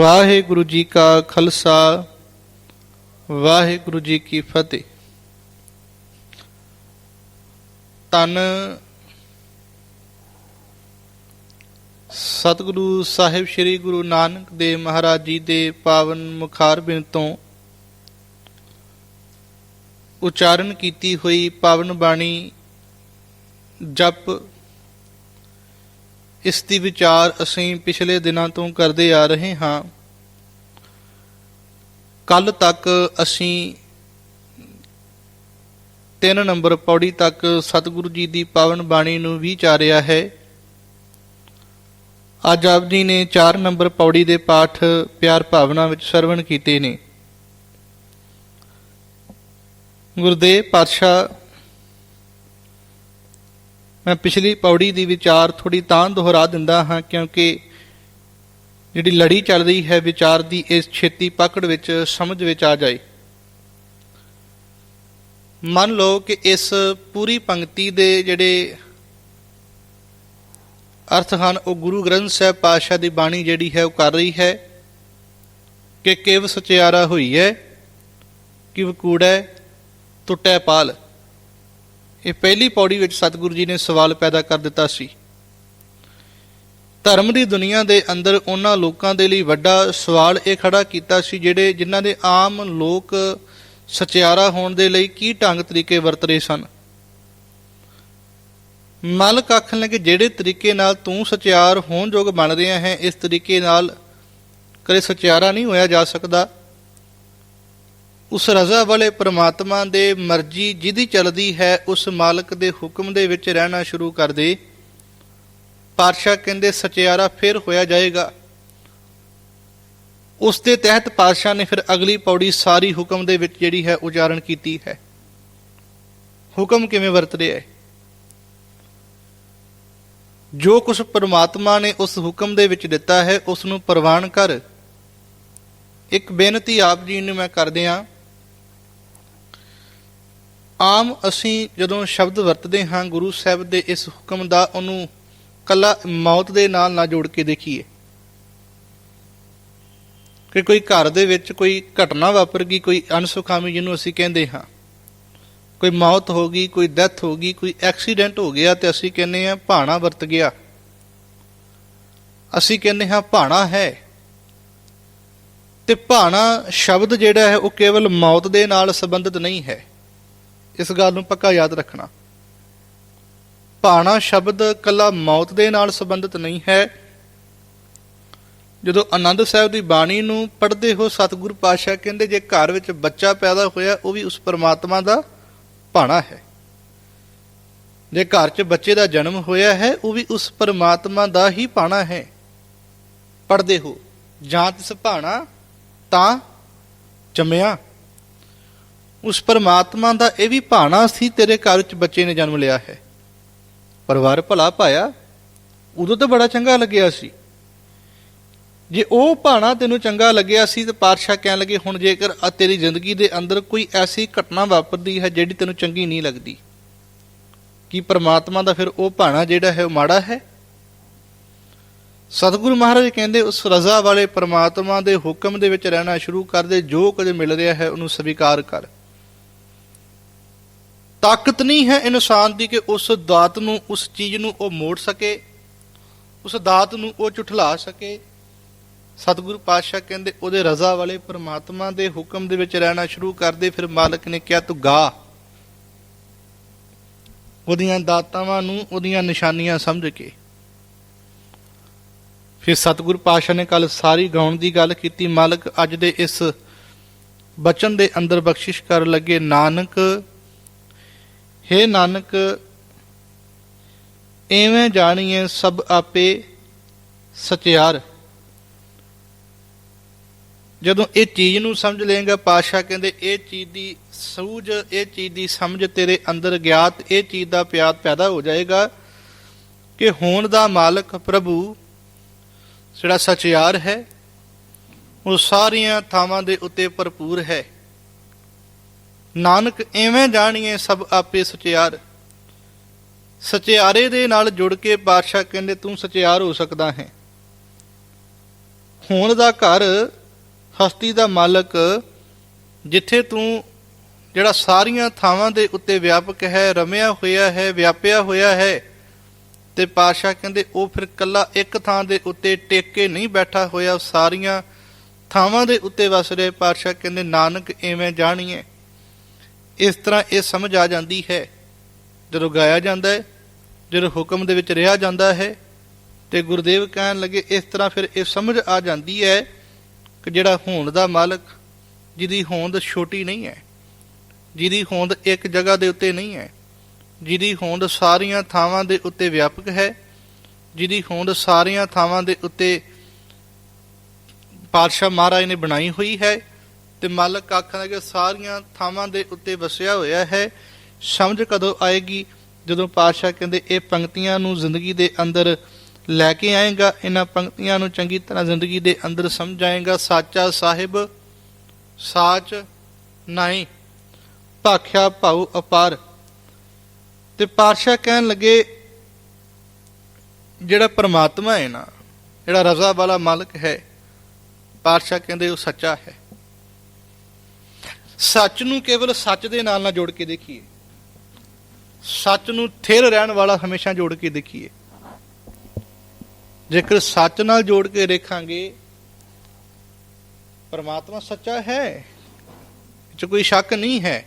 ਵਾਹਿਗੁਰੂ ਜੀ ਕਾ ਖਾਲਸਾ, ਵਾਹਿਗੁਰੂ ਜੀ ਕੀ ਫਤਿਹ। ਤਨ ਸਤਿਗੁਰੂ ਸਾਹਿਬ ਸ੍ਰੀ ਗੁਰੂ ਨਾਨਕ ਦੇਵ ਮਹਾਰਾਜ ਜੀ ਦੇ ਪਾਵਨ ਮੁਖਾਰ ਬਿਨ ਤੋਂ ਉਚਾਰਨ ਕੀਤੀ ਹੋਈ ਪਾਵਨ ਬਾਣੀ ਜਪ ਇਸ ਦੀ ਵਿਚਾਰ ਅਸੀਂ ਪਿਛਲੇ ਦਿਨਾਂ ਤੋਂ ਕਰਦੇ ਆ ਰਹੇ ਹਾਂ। ਕੱਲ ਤੱਕ ਅਸੀਂ 3 ਨੰਬਰ ਪੌੜੀ ਤੱਕ ਸਤਿਗੁਰੂ ਜੀ ਦੀ ਪਾਵਨ ਬਾਣੀ ਨੂੰ ਵਿਚਾਰਿਆ ਹੈ। ਅੱਜ ਆਪ ਜੀ ਨੇ 4 ਨੰਬਰ ਪੌੜੀ ਦੇ ਪਾਠ ਪਿਆਰ ਭਾਵਨਾ ਵਿੱਚ ਸਰਵਣ ਕੀਤੇ ਨੇ। ਗੁਰਦੇਵ ਪਾਤਸ਼ਾਹ ਮੈਂ ਪਿਛਲੀ ਪੌੜੀ ਦੀ ਵਿਚਾਰ ਥੋੜੀ ਤਾਂ ਦੁਹਰਾ ਦਿੰਦਾ ਹਾਂ ਕਿਉਂਕਿ ਜਿਹੜੀ ਲੜੀ ਚੱਲ ਰਹੀ ਹੈ ਵਿਚਾਰ ਦੀ ਇਸ ਛੇਤੀ ਪਕੜ ਵਿੱਚ ਸਮਝ ਵਿੱਚ ਆ ਜਾਏ। ਮੰਨ ਲਓ ਕਿ ਇਸ ਪੂਰੀ ਪੰਕਤੀ ਦੇ ਜਿਹੜੇ ਅਰਥ ਹਨ, ਉਹ ਗੁਰੂ ਗ੍ਰੰਥ ਸਾਹਿਬ ਪਾਤਸ਼ਾਹ ਦੀ ਬਾਣੀ ਜਿਹੜੀ ਹੈ ਉਹ ਕਰ ਰਹੀ ਹੈ ਕਿ ਕਿਵ ਸਚਿਆਰਾ ਹੋਈ ਹੈ ਕਿ ਕੂੜੈ ਟੁੱਟੈ ਪਾਲ। ਇਹ ਪਹਿਲੀ ਪੌੜੀ ਵਿੱਚ ਸਤਿਗੁਰੂ ਜੀ ਨੇ ਸਵਾਲ ਪੈਦਾ ਕਰ ਦਿੱਤਾ ਸੀ। ਧਰਮ ਦੀ ਦੁਨੀਆ ਦੇ ਅੰਦਰ ਉਹਨਾਂ ਲੋਕਾਂ ਦੇ ਲਈ ਵੱਡਾ ਸਵਾਲ ਇਹ ਖੜਾ ਕੀਤਾ ਸੀ ਜਿਹੜੇ ਜਿਨ੍ਹਾਂ ਦੇ ਆਮ ਲੋਕ ਸਚਿਆਰਾ ਹੋਣ ਦੇ ਲਈ ਕੀ ਢੰਗ ਤਰੀਕੇ ਵਰਤ ਰਹੇ ਸਨ। ਮਾਲਕ ਆਖਣ ਲੱਗੇ ਜਿਹੜੇ ਤਰੀਕੇ ਨਾਲ ਤੂੰ ਸਚਿਆਰ ਹੋਣ ਯੋਗ ਬਣ ਰਿਹਾ ਹੈ, ਇਸ ਤਰੀਕੇ ਨਾਲ ਕਦੇ ਸਚਿਆਰਾ ਨਹੀਂ ਹੋਇਆ ਜਾ ਸਕਦਾ। ਉਸ ਰਜ਼ਾ ਵਾਲੇ ਪ੍ਰਮਾਤਮਾ ਦੇ ਮਰਜ਼ੀ ਜਿਹਦੀ ਚੱਲਦੀ ਹੈ, ਉਸ ਮਾਲਕ ਦੇ ਹੁਕਮ ਦੇ ਵਿੱਚ ਰਹਿਣਾ ਸ਼ੁਰੂ ਕਰ ਦੇ। ਪਾਤਸ਼ਾਹ ਕਹਿੰਦੇ, ਸਚਿਆਰਾ ਫਿਰ ਹੋਇਆ ਜਾਏਗਾ। ਉਸ ਦੇ ਤਹਿਤ ਪਾਤਸ਼ਾਹ ਨੇ ਫਿਰ ਅਗਲੀ ਪੌੜੀ ਸਾਰੀ ਹੁਕਮ ਦੇ ਵਿੱਚ ਜਿਹੜੀ ਹੈ, ਉਚਾਰਨ ਕੀਤੀ ਹੈ। ਹੁਕਮ ਕਿਵੇਂ ਵਰਤ ਰਿਹਾ ਹੈ? ਜੋ ਕੁਝ ਪਰਮਾਤਮਾ ਨੇ ਉਸ ਹੁਕਮ ਦੇ ਵਿੱਚ ਦਿੱਤਾ ਹੈ, ਉਸ ਨੂੰ ਪ੍ਰਵਾਨ ਕਰ। ਇੱਕ ਬੇਨਤੀ ਆਪ ਜੀ ਨੂੰ ਮੈਂ ਕਰਦੇ ਹਾਂ ਆਮ ਅਸੀਂ ਜਦੋਂ ਸ਼ਬਦ ਵਰਤਦੇ ਹਾਂ, ਗੁਰੂ ਸਾਹਿਬ ਦੇ ਇਸ ਹੁਕਮ ਦਾ ਉਹਨੂੰ ਕੱਲਾ ਮੌਤ ਦੇ ਨਾਲ ਨਾ ਜੋੜ ਕੇ ਦੇਖੀਏ। ਕਿ ਕੋਈ ਘਰ ਦੇ ਵਿੱਚ ਕੋਈ ਘਟਨਾ ਵਾਪਰ ਗਈ, ਕੋਈ ਅਨਸੁਖਾਮੀ ਜਿਹਨੂੰ ਅਸੀਂ ਕਹਿੰਦੇ ਹਾਂ। ਕੋਈ ਮੌਤ ਹੋ ਗਈ, ਕੋਈ ਡੈਥ ਹੋ ਗਈ, ਕੋਈ ਐਕਸੀਡੈਂਟ ਹੋ ਗਿਆ ਤੇ ਅਸੀਂ ਕਹਿੰਦੇ ਹਾਂ ਭਾਣਾ ਵਰਤ ਗਿਆ। ਅਸੀਂ ਕਹਿੰਦੇ ਹਾਂ ਭਾਣਾ ਹੈ। ਤੇ ਭਾਣਾ ਸ਼ਬਦ ਜਿਹੜਾ ਹੈ, ਉਹ ਕੇਵਲ ਮੌਤ ਦੇ ਨਾਲ ਸੰਬੰਧਿਤ ਨਹੀਂ ਹੈ। ਇਸ ਗੱਲ ਨੂੰ ਪੱਕਾ ਯਾਦ ਰੱਖਣਾ। ਭਾਣਾ ਸ਼ਬਦ ਕੱਲਾ ਮੌਤ ਦੇ ਨਾਲ ਸੰਬੰਧਿਤ ਨਹੀਂ ਹੈ। ਜਦੋਂ ਆਨੰਦ ਸਾਹਿਬ ਦੀ ਬਾਣੀ ਨੂੰ ਪੜ੍ਹਦੇ ਹੋ ਸਤਿਗੁਰ ਪਾਤਸ਼ਾਹ ਕਹਿੰਦੇ, ਜੇ ਘਰ ਵਿੱਚ ਬੱਚਾ ਪੈਦਾ ਹੋਇਆ, ਉਹ ਵੀ ਉਸ ਪਰਮਾਤਮਾ ਦਾ ਭਾਣਾ ਹੈ। ਜੇ ਘਰ 'ਚ ਬੱਚੇ ਦਾ ਜਨਮ ਹੋਇਆ ਹੈ, ਉਹ ਵੀ ਉਸ ਪਰਮਾਤਮਾ ਦਾ ਹੀ ਭਾਣਾ ਹੈ। ਪੜ੍ਹਦੇ ਹੋ, ਜਾਂ ਤਿਸ ਭਾਣਾ ਤਾਂ ਜੰਮਿਆ। ਉਸ ਪਰਮਾਤਮਾ ਦਾ ਇਹ ਵੀ ਭਾਣਾ ਸੀ, ਤੇਰੇ ਘਰ ਵਿੱਚ ਬੱਚੇ ਨੇ ਜਨਮ ਲਿਆ ਹੈ। ਪਰਿਵਾਰ ਭਲਾ ਪਾਇਆ, ਉਦੋਂ ਤਾਂ ਬੜਾ ਚੰਗਾ ਲੱਗਿਆ ਸੀ। ਜੇ ਉਹ ਭਾਣਾ ਤੈਨੂੰ ਚੰਗਾ ਲੱਗਿਆ ਸੀ, ਤੇ ਪਾਤਸ਼ਾਹ ਕਹਿਣ ਲੱਗੇ, ਹੁਣ ਜੇਕਰ ਆ ਤੇਰੀ ਜ਼ਿੰਦਗੀ ਦੇ ਅੰਦਰ ਕੋਈ ਐਸੀ ਘਟਨਾ ਵਾਪਰਦੀ ਹੈ, ਜਿਹੜੀ ਤੈਨੂੰ ਚੰਗੀ ਨਹੀਂ ਲੱਗਦੀ, ਕੀ ਪਰਮਾਤਮਾ ਦਾ ਫਿਰ ਉਹ ਭਾਣਾ ਜਿਹੜਾ ਹੈ, ਉਹ ਮਾੜਾ ਹੈ? ਸਤਿਗੁਰੂ ਮਹਾਰਾਜ ਕਹਿੰਦੇ, ਉਸ ਰਜ਼ਾ ਵਾਲੇ ਪਰਮਾਤਮਾ ਦੇ ਹੁਕਮ ਦੇ ਵਿੱਚ ਰਹਿਣਾ ਸ਼ੁਰੂ ਕਰ ਦੇ, ਜੋ ਕੁਝ ਮਿਲ ਰਿਹਾ ਹੈ, ਉਹਨੂੰ ਸਵੀਕਾਰ ਕਰ। ਤਾਕਤ ਨਹੀਂ ਹੈ ਇਨਸਾਨ ਦੀ ਕਿ ਉਸ ਦਾਤ ਨੂੰ, ਉਸ ਚੀਜ਼ ਨੂੰ ਉਹ ਮੋੜ ਸਕੇ, ਉਸ ਦਾਤ ਨੂੰ ਉਹ ਝੁਠਲਾ ਸਕੇ। ਸਤਿਗੁਰੂ ਪਾਤਸ਼ਾਹ ਕਹਿੰਦੇ, ਉਹਦੇ ਰਜ਼ਾ ਵਾਲੇ ਪ੍ਰਮਾਤਮਾ ਦੇ ਹੁਕਮ ਦੇ ਵਿੱਚ ਰਹਿਣਾ ਸ਼ੁਰੂ ਕਰਦੇ, ਫਿਰ ਮਾਲਕ ਨੇ ਕਿਹਾ, ਤੂੰ ਗਾ। ਉਹਦੀਆਂ ਦਾਤਾਵਾਂ ਨੂੰ ਉਹਦੀਆਂ ਨਿਸ਼ਾਨੀਆਂ ਸਮਝ ਕੇ। ਫਿਰ ਸਤਿਗੁਰੂ ਪਾਤਸ਼ਾਹ ਨੇ ਕੱਲ ਸਾਰੀ ਗਾਉਣ ਦੀ ਗੱਲ ਕੀਤੀ। ਮਾਲਕ ਅੱਜ ਦੇ ਇਸ ਬਚਨ ਦੇ ਅੰਦਰ ਬਖਸ਼ਿਸ਼ ਕਰਨ ਲੱਗੇ, ਨਾਨਕ ਹੇ ਨਾਨਕ, ਐਵੇਂ ਜਾਣੀਏ ਸਭ ਆਪੇ ਸਚਿਆਰ। ਜਦੋਂ ਇਹ ਚੀਜ਼ ਨੂੰ ਸਮਝ ਲਏਗਾ ਪਾਸ਼ਾ ਕਹਿੰਦੇ, ਇਹ ਚੀਜ਼ ਦੀ ਸੂਝ, ਇਹ ਚੀਜ਼ ਦੀ ਸਮਝ ਤੇਰੇ ਅੰਦਰ ਗਿਆਤ, ਇਹ ਚੀਜ਼ ਦਾ ਪਿਆਰ ਪੈਦਾ ਹੋ ਜਾਏਗਾ ਕਿ ਹੋਣ ਦਾ ਮਾਲਕ ਪ੍ਰਭੂ ਜਿਹੜਾ ਸਚਿਆਰ ਹੈ, ਉਹ ਸਾਰੀਆਂ ਥਾਵਾਂ ਦੇ ਉੱਤੇ ਭਰਪੂਰ ਹੈ। ਨਾਨਕ ਐਵੇਂ ਜਾਣੀਏ ਸਭ ਆਪੇ ਸਚਿਆਰ। ਸਚਿਆਰੇ ਦੇ ਨਾਲ ਜੁੜ ਕੇ ਪਾਤਸ਼ਾਹ ਕਹਿੰਦੇ, ਤੂੰ ਸਚਿਆਰ ਹੋ ਸਕਦਾ ਹੈ। ਹੋਣ ਦਾ ਘਰ, ਹਸਤੀ ਦਾ ਮਾਲਕ, ਜਿੱਥੇ ਤੂੰ ਜਿਹੜਾ ਸਾਰੀਆਂ ਥਾਵਾਂ ਦੇ ਉੱਤੇ ਵਿਆਪਕ ਹੈ, ਰਮਿਆ ਹੋਇਆ ਹੈ, ਵਿਆਪਿਆ ਹੋਇਆ ਹੈ, ਤੇ ਪਾਸ਼ਾ ਕਹਿੰਦੇ, ਉਹ ਫਿਰ ਕੱਲਾ ਇੱਕ ਥਾਂ ਦੇ ਉੱਤੇ ਟਿਕ ਕੇ ਨਹੀਂ ਬੈਠਾ ਹੋਇਆ, ਸਾਰੀਆਂ ਥਾਵਾਂ ਦੇ ਉੱਤੇ ਵਸ ਰਿਹਾ। ਪਾਸ਼ਾ ਕਹਿੰਦੇ, ਨਾਨਕ ਐਵੇਂ ਜਾਣੀਏ। ਇਸ ਤਰ੍ਹਾਂ ਇਹ ਸਮਝ ਆ ਜਾਂਦੀ ਹੈ। ਜਦੋਂ ਗਾਇਆ ਜਾਂਦਾ ਹੈ, ਜਦੋਂ ਹੁਕਮ ਦੇ ਵਿੱਚ ਰਿਹਾ ਜਾਂਦਾ ਹੈ ਤੇ ਗੁਰਦੇਵ ਕਹਿਣ ਲੱਗੇ, ਇਸ ਤਰ੍ਹਾਂ ਫਿਰ ਇਹ ਸਮਝ ਆ ਜਾਂਦੀ ਹੈ ਕਿ ਜਿਹੜਾ ਹੋਂਦ ਦਾ ਮਾਲਕ, ਜਿਹਦੀ ਹੋਂਦ ਛੋਟੀ ਨਹੀਂ ਹੈ, ਜਿਹਦੀ ਹੋਂਦ ਇੱਕ ਜਗ੍ਹਾ ਦੇ ਉੱਤੇ ਨਹੀਂ ਹੈ, ਜਿਹਦੀ ਹੋਂਦ ਸਾਰੀਆਂ ਥਾਵਾਂ ਦੇ ਉੱਤੇ ਵਿਆਪਕ ਹੈ, ਜਿਹਦੀ ਹੋਂਦ ਸਾਰੀਆਂ ਥਾਵਾਂ ਦੇ ਉੱਤੇ ਪਾਤਸ਼ਾਹ ਮਹਾਰਾਜ ਨੇ ਬਣਾਈ ਹੋਈ ਹੈ ਤੇ ਮਾਲਕ ਆਖਣ ਲੱਗੇ ਸਾਰੀਆਂ ਥਾਵਾਂ ਦੇ ਉੱਤੇ ਵਸਿਆ ਹੋਇਆ ਹੈ। ਸਮਝ ਕਦੋਂ ਆਏਗੀ? ਜਦੋਂ ਪਾਤਸ਼ਾਹ ਕਹਿੰਦੇ, ਇਹ ਪੰਕਤੀਆਂ ਨੂੰ ਜ਼ਿੰਦਗੀ ਦੇ ਅੰਦਰ ਲੈ ਕੇ ਆਏਗਾ, ਇਹਨਾਂ ਪੰਕਤੀਆਂ ਨੂੰ ਚੰਗੀ ਤਰ੍ਹਾਂ ਜ਼ਿੰਦਗੀ ਦੇ ਅੰਦਰ ਸਮਝ ਆਏਗਾ ਸਾਚਾ ਸਾਹਿਬ, ਸਾਚ ਨਹੀਂ, ਭਾਖਿਆ ਭਾਉ ਅਪਾਰ। ਤੇ ਪਾਤਸ਼ਾਹ ਕਹਿਣ ਲੱਗੇ, ਜਿਹੜਾ ਪਰਮਾਤਮਾ ਹੈ ਨਾ, ਜਿਹੜਾ ਰਜ਼ਾ ਵਾਲਾ ਮਾਲਕ ਹੈ, ਪਾਤਸ਼ਾਹ ਕਹਿੰਦੇ ਉਹ ਸੱਚਾ ਹੈ। ਸੱਚ ਨੂੰ ਕੇਵਲ ਸੱਚ ਦੇ ਨਾਲ ਨਾ ਜੋੜ ਕੇ ਦੇਖੀਏ। ਸੱਚ ਨੂੰ ਥਿਰ ਰਹਿਣ ਵਾਲਾ ਹਮੇਸ਼ਾ ਜੋੜ ਕੇ ਦੇਖੀਏ। ਜੇਕਰ ਸੱਚ ਨਾਲ ਜੋੜ ਕੇ ਦੇਖਾਂਗੇ, ਪਰਮਾਤਮਾ ਸੱਚਾ ਹੈ। ਇਹ 'ਚ ਕੋਈ ਸ਼ੱਕ ਨਹੀਂ ਹੈ।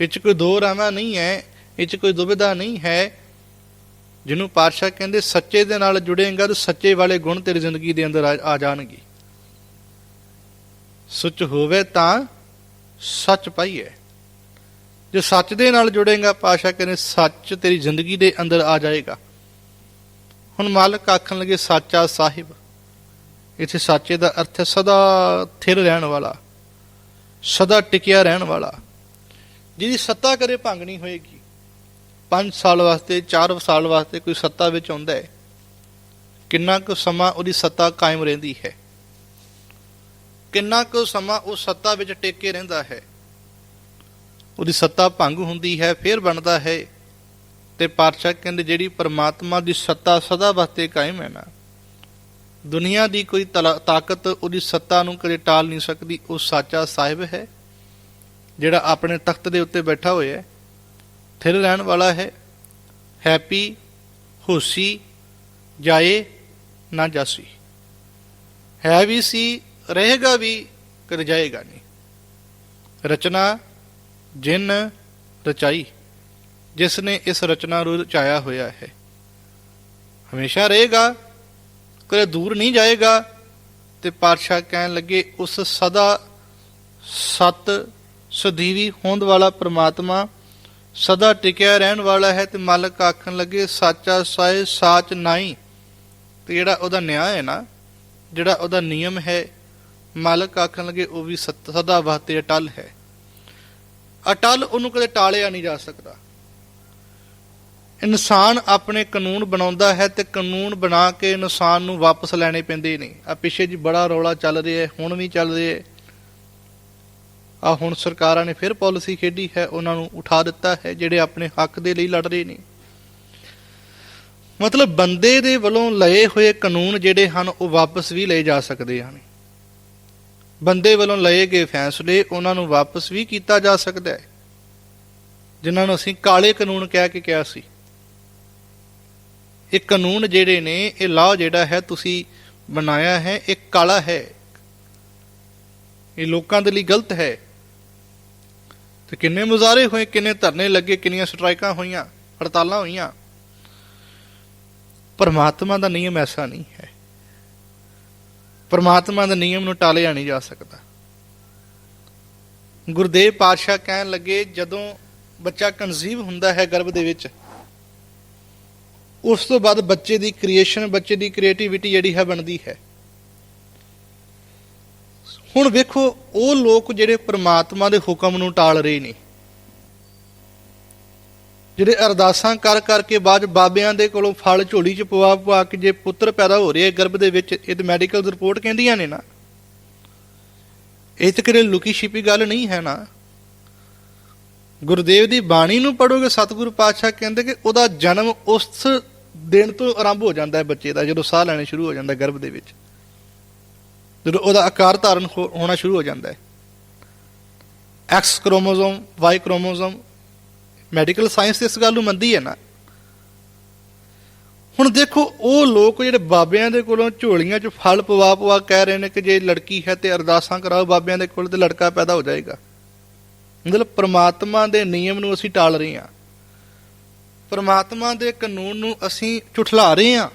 ਇਹ 'ਚ ਕੋਈ ਦੋ ਰਾਮਾ ਨਹੀਂ ਹੈ। ਇਹ 'ਚ ਕੋਈ ਦੁਬਿਧਾ ਨਹੀਂ ਹੈ। ਜਿਹਨੂੰ ਪਾਤਸ਼ਾਹ ਕਹਿੰਦੇ, ਸੱਚੇ ਦੇ ਨਾਲ ਜੁੜੇਗਾ ਤਾਂ ਸੱਚੇ ਵਾਲੇ ਗੁਣ ਤੇਰੀ ਜ਼ਿੰਦਗੀ ਦੇ ਅੰਦਰ ਆ- ਆ ਜਾਣਗੇ। ਸੁੱਚ ਹੋਵੇ ਤਾਂ ਸੱਚ ਪਾਈਏ ਜੋ ਸੱਚ ਦੇ ਨਾਲ ਜੁੜੇਗਾ ਪਾਸ਼ਾ ਕਹਿੰਦੇ, ਸੱਚ ਤੇਰੀ ਜ਼ਿੰਦਗੀ ਦੇ ਅੰਦਰ ਆ ਜਾਏਗਾ। ਹੁਣ ਮਾਲਕ ਆਖਣ ਲੱਗੇ, ਸਾਚਾ ਸਾਹਿਬ। ਇੱਥੇ ਸਾਚੇ ਦਾ ਅਰਥ ਹੈ, ਸਦਾ ਥਿਰ ਰਹਿਣ ਵਾਲਾ, ਸਦਾ ਟਿਕਿਆ ਰਹਿਣ ਵਾਲਾ। ਜਿਹਦੀ ਸੱਤਾ ਕਰੇ ਭੰਗ ਨਹੀਂ ਹੋਏਗੀ। 5 ਸਾਲ ਵਾਸਤੇ 4 ਸਾਲ ਵਾਸਤੇ ਕੋਈ ਸੱਤਾ ਵਿੱਚ ਆਉਂਦਾ ਹੈ। ਕਿੰਨਾ ਕੁ ਸਮਾਂ ਉਹਦੀ ਸੱਤਾ ਕਾਇਮ ਰਹਿੰਦੀ ਹੈ। ਕਿੰਨਾ ਕੁ ਸਮਾਂ ਉਹ ਸੱਤਾ ਵਿੱਚ ਟੇਕੇ ਰਹਿੰਦਾ ਹੈ? ਉਹਦੀ ਸੱਤਾ ਭੰਗ ਹੁੰਦੀ ਹੈ, ਫਿਰ ਬਣਦਾ ਹੈ। ਤੇ ਪਾਤਸ਼ਾਹ ਕਹਿੰਦੇ, ਜਿਹੜੀ ਪਰਮਾਤਮਾ ਦੀ ਸੱਤਾ ਸਦਾ ਵਾਸਤੇ ਕਾਇਮ ਹੈ ਨਾ। ਦੁਨੀਆ ਦੀ ਕੋਈ ਤਲਾ- ਤਾਕਤ ਉਹਦੀ ਸੱਤਾ ਨੂੰ ਕਦੇ ਟਾਲ ਨਹੀਂ ਸਕਦੀ। ਉਹ ਸਾਚਾ ਸਾਹਿਬ ਹੈ, ਜਿਹੜਾ ਆਪਣੇ ਤਖਤ ਦੇ ਉੱਤੇ ਬੈਠਾ ਹੋਇਆ ਹੈ। ਥਿਰ ਰਹਿਣ ਵਾਲਾ ਹੈ, ਹੈਪੀ, ਹੋਸੀ, ਜਾਏ, ਨਾ ਜਾਸੀ। ਹੈ ਵੀ ਸੀ ਰਹੇਗਾ ਵੀ ਕਦੇ ਜਾਏਗਾ ਨਹੀਂ। ਰਚਨਾ ਜਿਨ ਰਚਾਈ, ਜਿਸ ਨੇ ਇਸ ਰਚਨਾ ਨੂੰ ਰਚਾਇਆ ਹੋਇਆ ਹੈ। ਹਮੇਸ਼ਾ ਰਹੇਗਾ, ਕਦੇ ਦੂਰ ਨਹੀਂ ਜਾਏਗਾ ਤੇ ਪਾਤਸ਼ਾਹ ਕਹਿਣ ਲੱਗੇ, ਉਸ ਸਦਾ ਸਤ ਸਦੀਵੀ ਹੋਂਦ ਵਾਲਾ ਪ੍ਰਮਾਤਮਾ ਸਦਾ ਟਿਕਿਆ ਰਹਿਣ ਵਾਲਾ ਹੈ ਤੇ ਮਾਲਕ ਆਖਣ ਲੱਗੇ, ਸਾਚਾ ਸਾਏ ਸਾਚ ਨਹੀਂ। ਤੇ ਜਿਹੜਾ ਉਹਦਾ ਨਿਆਂ ਹੈ ਨਾ, ਜਿਹੜਾ ਉਹਦਾ ਨਿਯਮ ਹੈ ਮਾਲਕ ਆਖਣ ਲੱਗੇ, ਉਹ ਵੀ ਸਤ- ਸਦਾ ਵਾਸਤੇ ਅਟਲ ਹੈ। ਅਟਲ ਉਹਨੂੰ ਕਦੇ ਟਾਲਿਆ ਨਹੀਂ ਜਾ ਸਕਦਾ। ਇਨਸਾਨ ਆਪਣੇ ਕਾਨੂੰਨ ਬਣਾਉਂਦਾ ਹੈ ਤੇ ਕਾਨੂੰਨ ਬਣਾ ਕੇ ਇਨਸਾਨ ਨੂੰ ਵਾਪਸ ਲੈਣੇ ਪੈਂਦੇ ਨੇ। ਆ ਪਿੱਛੇ ਜੀ ਬੜਾ ਰੌਲਾ ਚੱਲ ਰਿਹਾ ਹੈ, ਹੁਣ ਵੀ ਚੱਲ ਰਿਹਾ ਹੈ। ਆ ਹੁਣ ਸਰਕਾਰਾਂ ਨੇ ਫਿਰ ਪਾਲਿਸੀ ਖੇਡੀ ਹੈ, ਉਹਨਾਂ ਨੂੰ ਉਠਾ ਦਿੱਤਾ ਹੈ, ਜਿਹੜੇ ਆਪਣੇ ਹੱਕ ਦੇ ਲਈ ਲੜ ਰਹੇ ਨੇ। ਮਤਲਬ ਬੰਦੇ ਦੇ ਵੱਲੋਂ ਲਏ ਹੋਏ ਕਾਨੂੰਨ ਜਿਹੜੇ ਹਨ, ਉਹ ਵਾਪਸ ਵੀ ਲਏ ਜਾ ਸਕਦੇ ਹਨ। ਬੰਦੇ ਵੱਲੋਂ ਲਏ ਗਏ ਫੈਸਲੇ ਉਹਨਾਂ ਨੂੰ ਵਾਪਸ ਵੀ ਕੀਤਾ ਜਾ ਸਕਦਾ ਹੈ, ਜਿਨ੍ਹਾਂ ਨੂੰ ਅਸੀਂ ਕਾਲੇ ਕਾਨੂੰਨ ਕਹਿ ਕੇ ਕਿਹਾ ਸੀ। ਇਹ ਕਾਨੂੰਨ ਜਿਹੜੇ ਨੇ, ਇਹ ਲਾਅ ਜਿਹੜਾ ਹੈ ਤੁਸੀਂ ਬਣਾਇਆ ਹੈ, ਇਹ ਕਾਲਾ ਹੈ। ਇਹ ਲੋਕਾਂ ਦੇ ਲਈ ਗਲਤ ਹੈ। ਤੇ ਕਿੰਨੇ ਮੁਜ਼ਾਰੇ ਹੋਏ, ਕਿੰਨੇ ਧਰਨੇ ਲੱਗੇ, ਕਿੰਨੀਆਂ ਸਟ੍ਰਾਈਕਾਂ ਹੋਈਆਂ, ਹੜਤਾਲਾਂ ਹੋਈਆਂ। ਪਰਮਾਤਮਾ ਦਾ ਨਿਯਮ ਐਸਾ ਨਹੀਂ ਹੈ। ਪਰਮਾਤਮਾ ਦੇ ਨਿਯਮ ਨੂੰ ਟਾਲਿਆ ਨਹੀਂ ਜਾ ਸਕਦਾ। ਗੁਰਦੇਵ ਪਾਤਸ਼ਾਹ ਕਹਿਣ ਲੱਗੇ, ਜਦੋਂ ਬੱਚਾ ਕਨਸੀਵ ਹੁੰਦਾ ਹੈ ਗਰਭ ਦੇ ਵਿੱਚ, ਉਸ ਤੋਂ ਬਾਅਦ ਬੱਚੇ ਦੀ ਕ੍ਰੀਏਸ਼ਨ ਬੱਚੇ ਦੀ ਕ੍ਰੀਏਟੀਵਿਟੀ ਜਿਹੜੀ ਹੈ ਬਣਦੀ ਹੈ। ਹੁਣ ਵੇਖੋ, ਉਹ ਲੋਕ ਜਿਹੜੇ ਪ੍ਰਮਾਤਮਾ ਦੇ ਹੁਕਮ ਨੂੰ ਟਾਲ ਰਹੇ ਨੇ। ਜਿਹੜੇ ਅਰਦਾਸਾਂ ਕਰ ਕਰਕੇ ਬਾਅਦ 'ਚ ਬਾਬਿਆਂ ਦੇ ਕੋਲੋਂ ਫਲ ਝੋਲੀ 'ਚ ਪਵਾ ਪਵਾ ਕੇ ਜੇ ਪੁੱਤਰ ਪੈਦਾ ਹੋ ਰਿਹਾ ਗਰਭ ਦੇ ਵਿੱਚ, ਇਹ ਤੇ ਮੈਡੀਕਲ ਰਿਪੋਰਟ ਕਹਿੰਦੀਆਂ ਨੇ ਨਾ। ਇਹ ਤੇ ਕਿਹੜੇ ਲੁਕੀ ਛਿਪੀ ਗੱਲ ਨਹੀਂ ਹੈ ਨਾ। ਗੁਰਦੇਵ ਦੀ ਬਾਣੀ ਨੂੰ ਪੜੋਗੇ ਸਤਿਗੁਰੂ ਪਾਤਸ਼ਾਹ ਕਹਿੰਦੇ ਕਿ ਉਹਦਾ ਜਨਮ ਉਸ ਦਿਨ ਤੋਂ ਆਰੰਭ ਹੋ ਜਾਂਦਾ ਹੈ ਬੱਚੇ ਦਾ, ਜਦੋਂ ਸਾਹ ਲੈਣੇ ਸ਼ੁਰੂ ਹੋ ਜਾਂਦਾ ਗਰਭ ਦੇ ਵਿੱਚ। ਜਦੋਂ ਉਹਦਾ ਆਕਾਰ ਧਾਰਨ ਹੋ- ਹੋਣਾ ਸ਼ੁਰੂ ਹੋ ਜਾਂਦਾ ਹੈ। X chromosome Y chromosome medical science ਇਸ ਗੱਲ ਨੂੰ ਮੰਨਦੀ ਹੈ ਨਾ। ਹੁਣ ਦੇਖੋ, ਉਹ ਲੋਕ ਜਿਹੜੇ ਬਾਬਿਆਂ ਦੇ ਕੋਲੋਂ ਝੋਲੀਆਂ 'ਚ ਫਲ ਪਵਾ ਪਵਾ ਕਹਿ ਰਹੇ ਨੇ ਕਿ ਜੇ ਲੜਕੀ ਹੈ ਤੇ ਅਰਦਾਸਾਂ ਕਰਾਓ, ਬਾਬਿਆਂ ਦੇ ਕੋਲ ਤੇ ਲੜਕਾ ਪੈਦਾ ਹੋ ਜਾਏਗਾ। ਮਤਲਬ ਪ੍ਰਮਾਤਮਾ ਦੇ ਨਿਯਮ ਨੂੰ ਅਸੀਂ ਟਾਲ ਰਹੇ ਹਾਂ। ਪ੍ਰਮਾਤਮਾ ਦੇ ਕਾਨੂੰਨ ਨੂੰ ਅਸੀਂ ਝੁਠਲਾ ਰਹੇ ਹਾਂ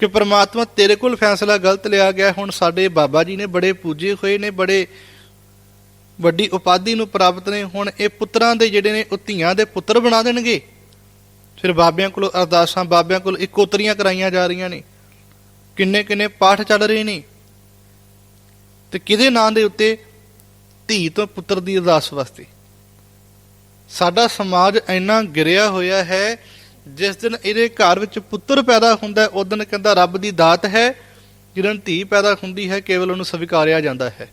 ਕਿ ਪ੍ਰਮਾਤਮਾ ਤੇਰੇ ਕੋਲ ਫੈਸਲਾ ਗਲਤ ਲਿਆ ਗਿਆ। ਹੁਣ ਸਾਡੇ ਬਾਬਾ ਜੀ ਨੇ ਬੜੇ ਪੂਜੇ ਹੋਏ ਨੇ, ਬੜੇ ਵੱਡੀ ਉਪਾਧੀ ਨੂੰ ਪ੍ਰਾਪਤ ਨੇ, ਹੁਣ ਇਹ ਪੁੱਤਰਾਂ ਦੇ ਜਿਹੜੇ ਨੇ, ਉਹ ਧੀਆਂ ਦੇ ਪੁੱਤਰ ਬਣਾ ਦੇਣਗੇ। ਫਿਰ ਬਾਬਿਆਂ ਕੋਲ ਅਰਦਾਸਾਂ, ਬਾਬਿਆਂ ਕੋਲ ਇਕੋਤਰੀਆਂ ਕਰਾਈਆਂ ਜਾ ਰਹੀਆਂ ਨੇ। ਕਿੰਨੇ ਕਿੰਨੇ ਪਾਠ ਚੱਲ ਰਹੇ ਨੇ। ਤੇ ਕਿਹਦੇ ਨਾਂ ਦੇ ਉੱਤੇ ਧੀ ਤੋਂ ਪੁੱਤਰ ਦੀ ਅਰਦਾਸ ਵਾਸਤੇ? ਸਾਡਾ ਸਮਾਜ ਇੰਨਾ ਗਿਰਿਆ ਹੋਇਆ ਹੈ, ਜਿਸ ਦਿਨ ਇਹਦੇ ਘਰ ਵਿੱਚ ਪੁੱਤਰ ਪੈਦਾ ਹੁੰਦਾ ਹੈ, ਉਸ ਦਿਨ ਕਹਿੰਦਾ ਰੱਬ ਦੀ ਦਾਤ ਹੈ ਜਦੋਂ ਧੀ ਪੈਦਾ ਹੁੰਦੀ ਹੈ, ਕੇਵਲ ਉਹਨੂੰ ਸਵੀਕਾਰਿਆ ਜਾਂਦਾ ਹੈ।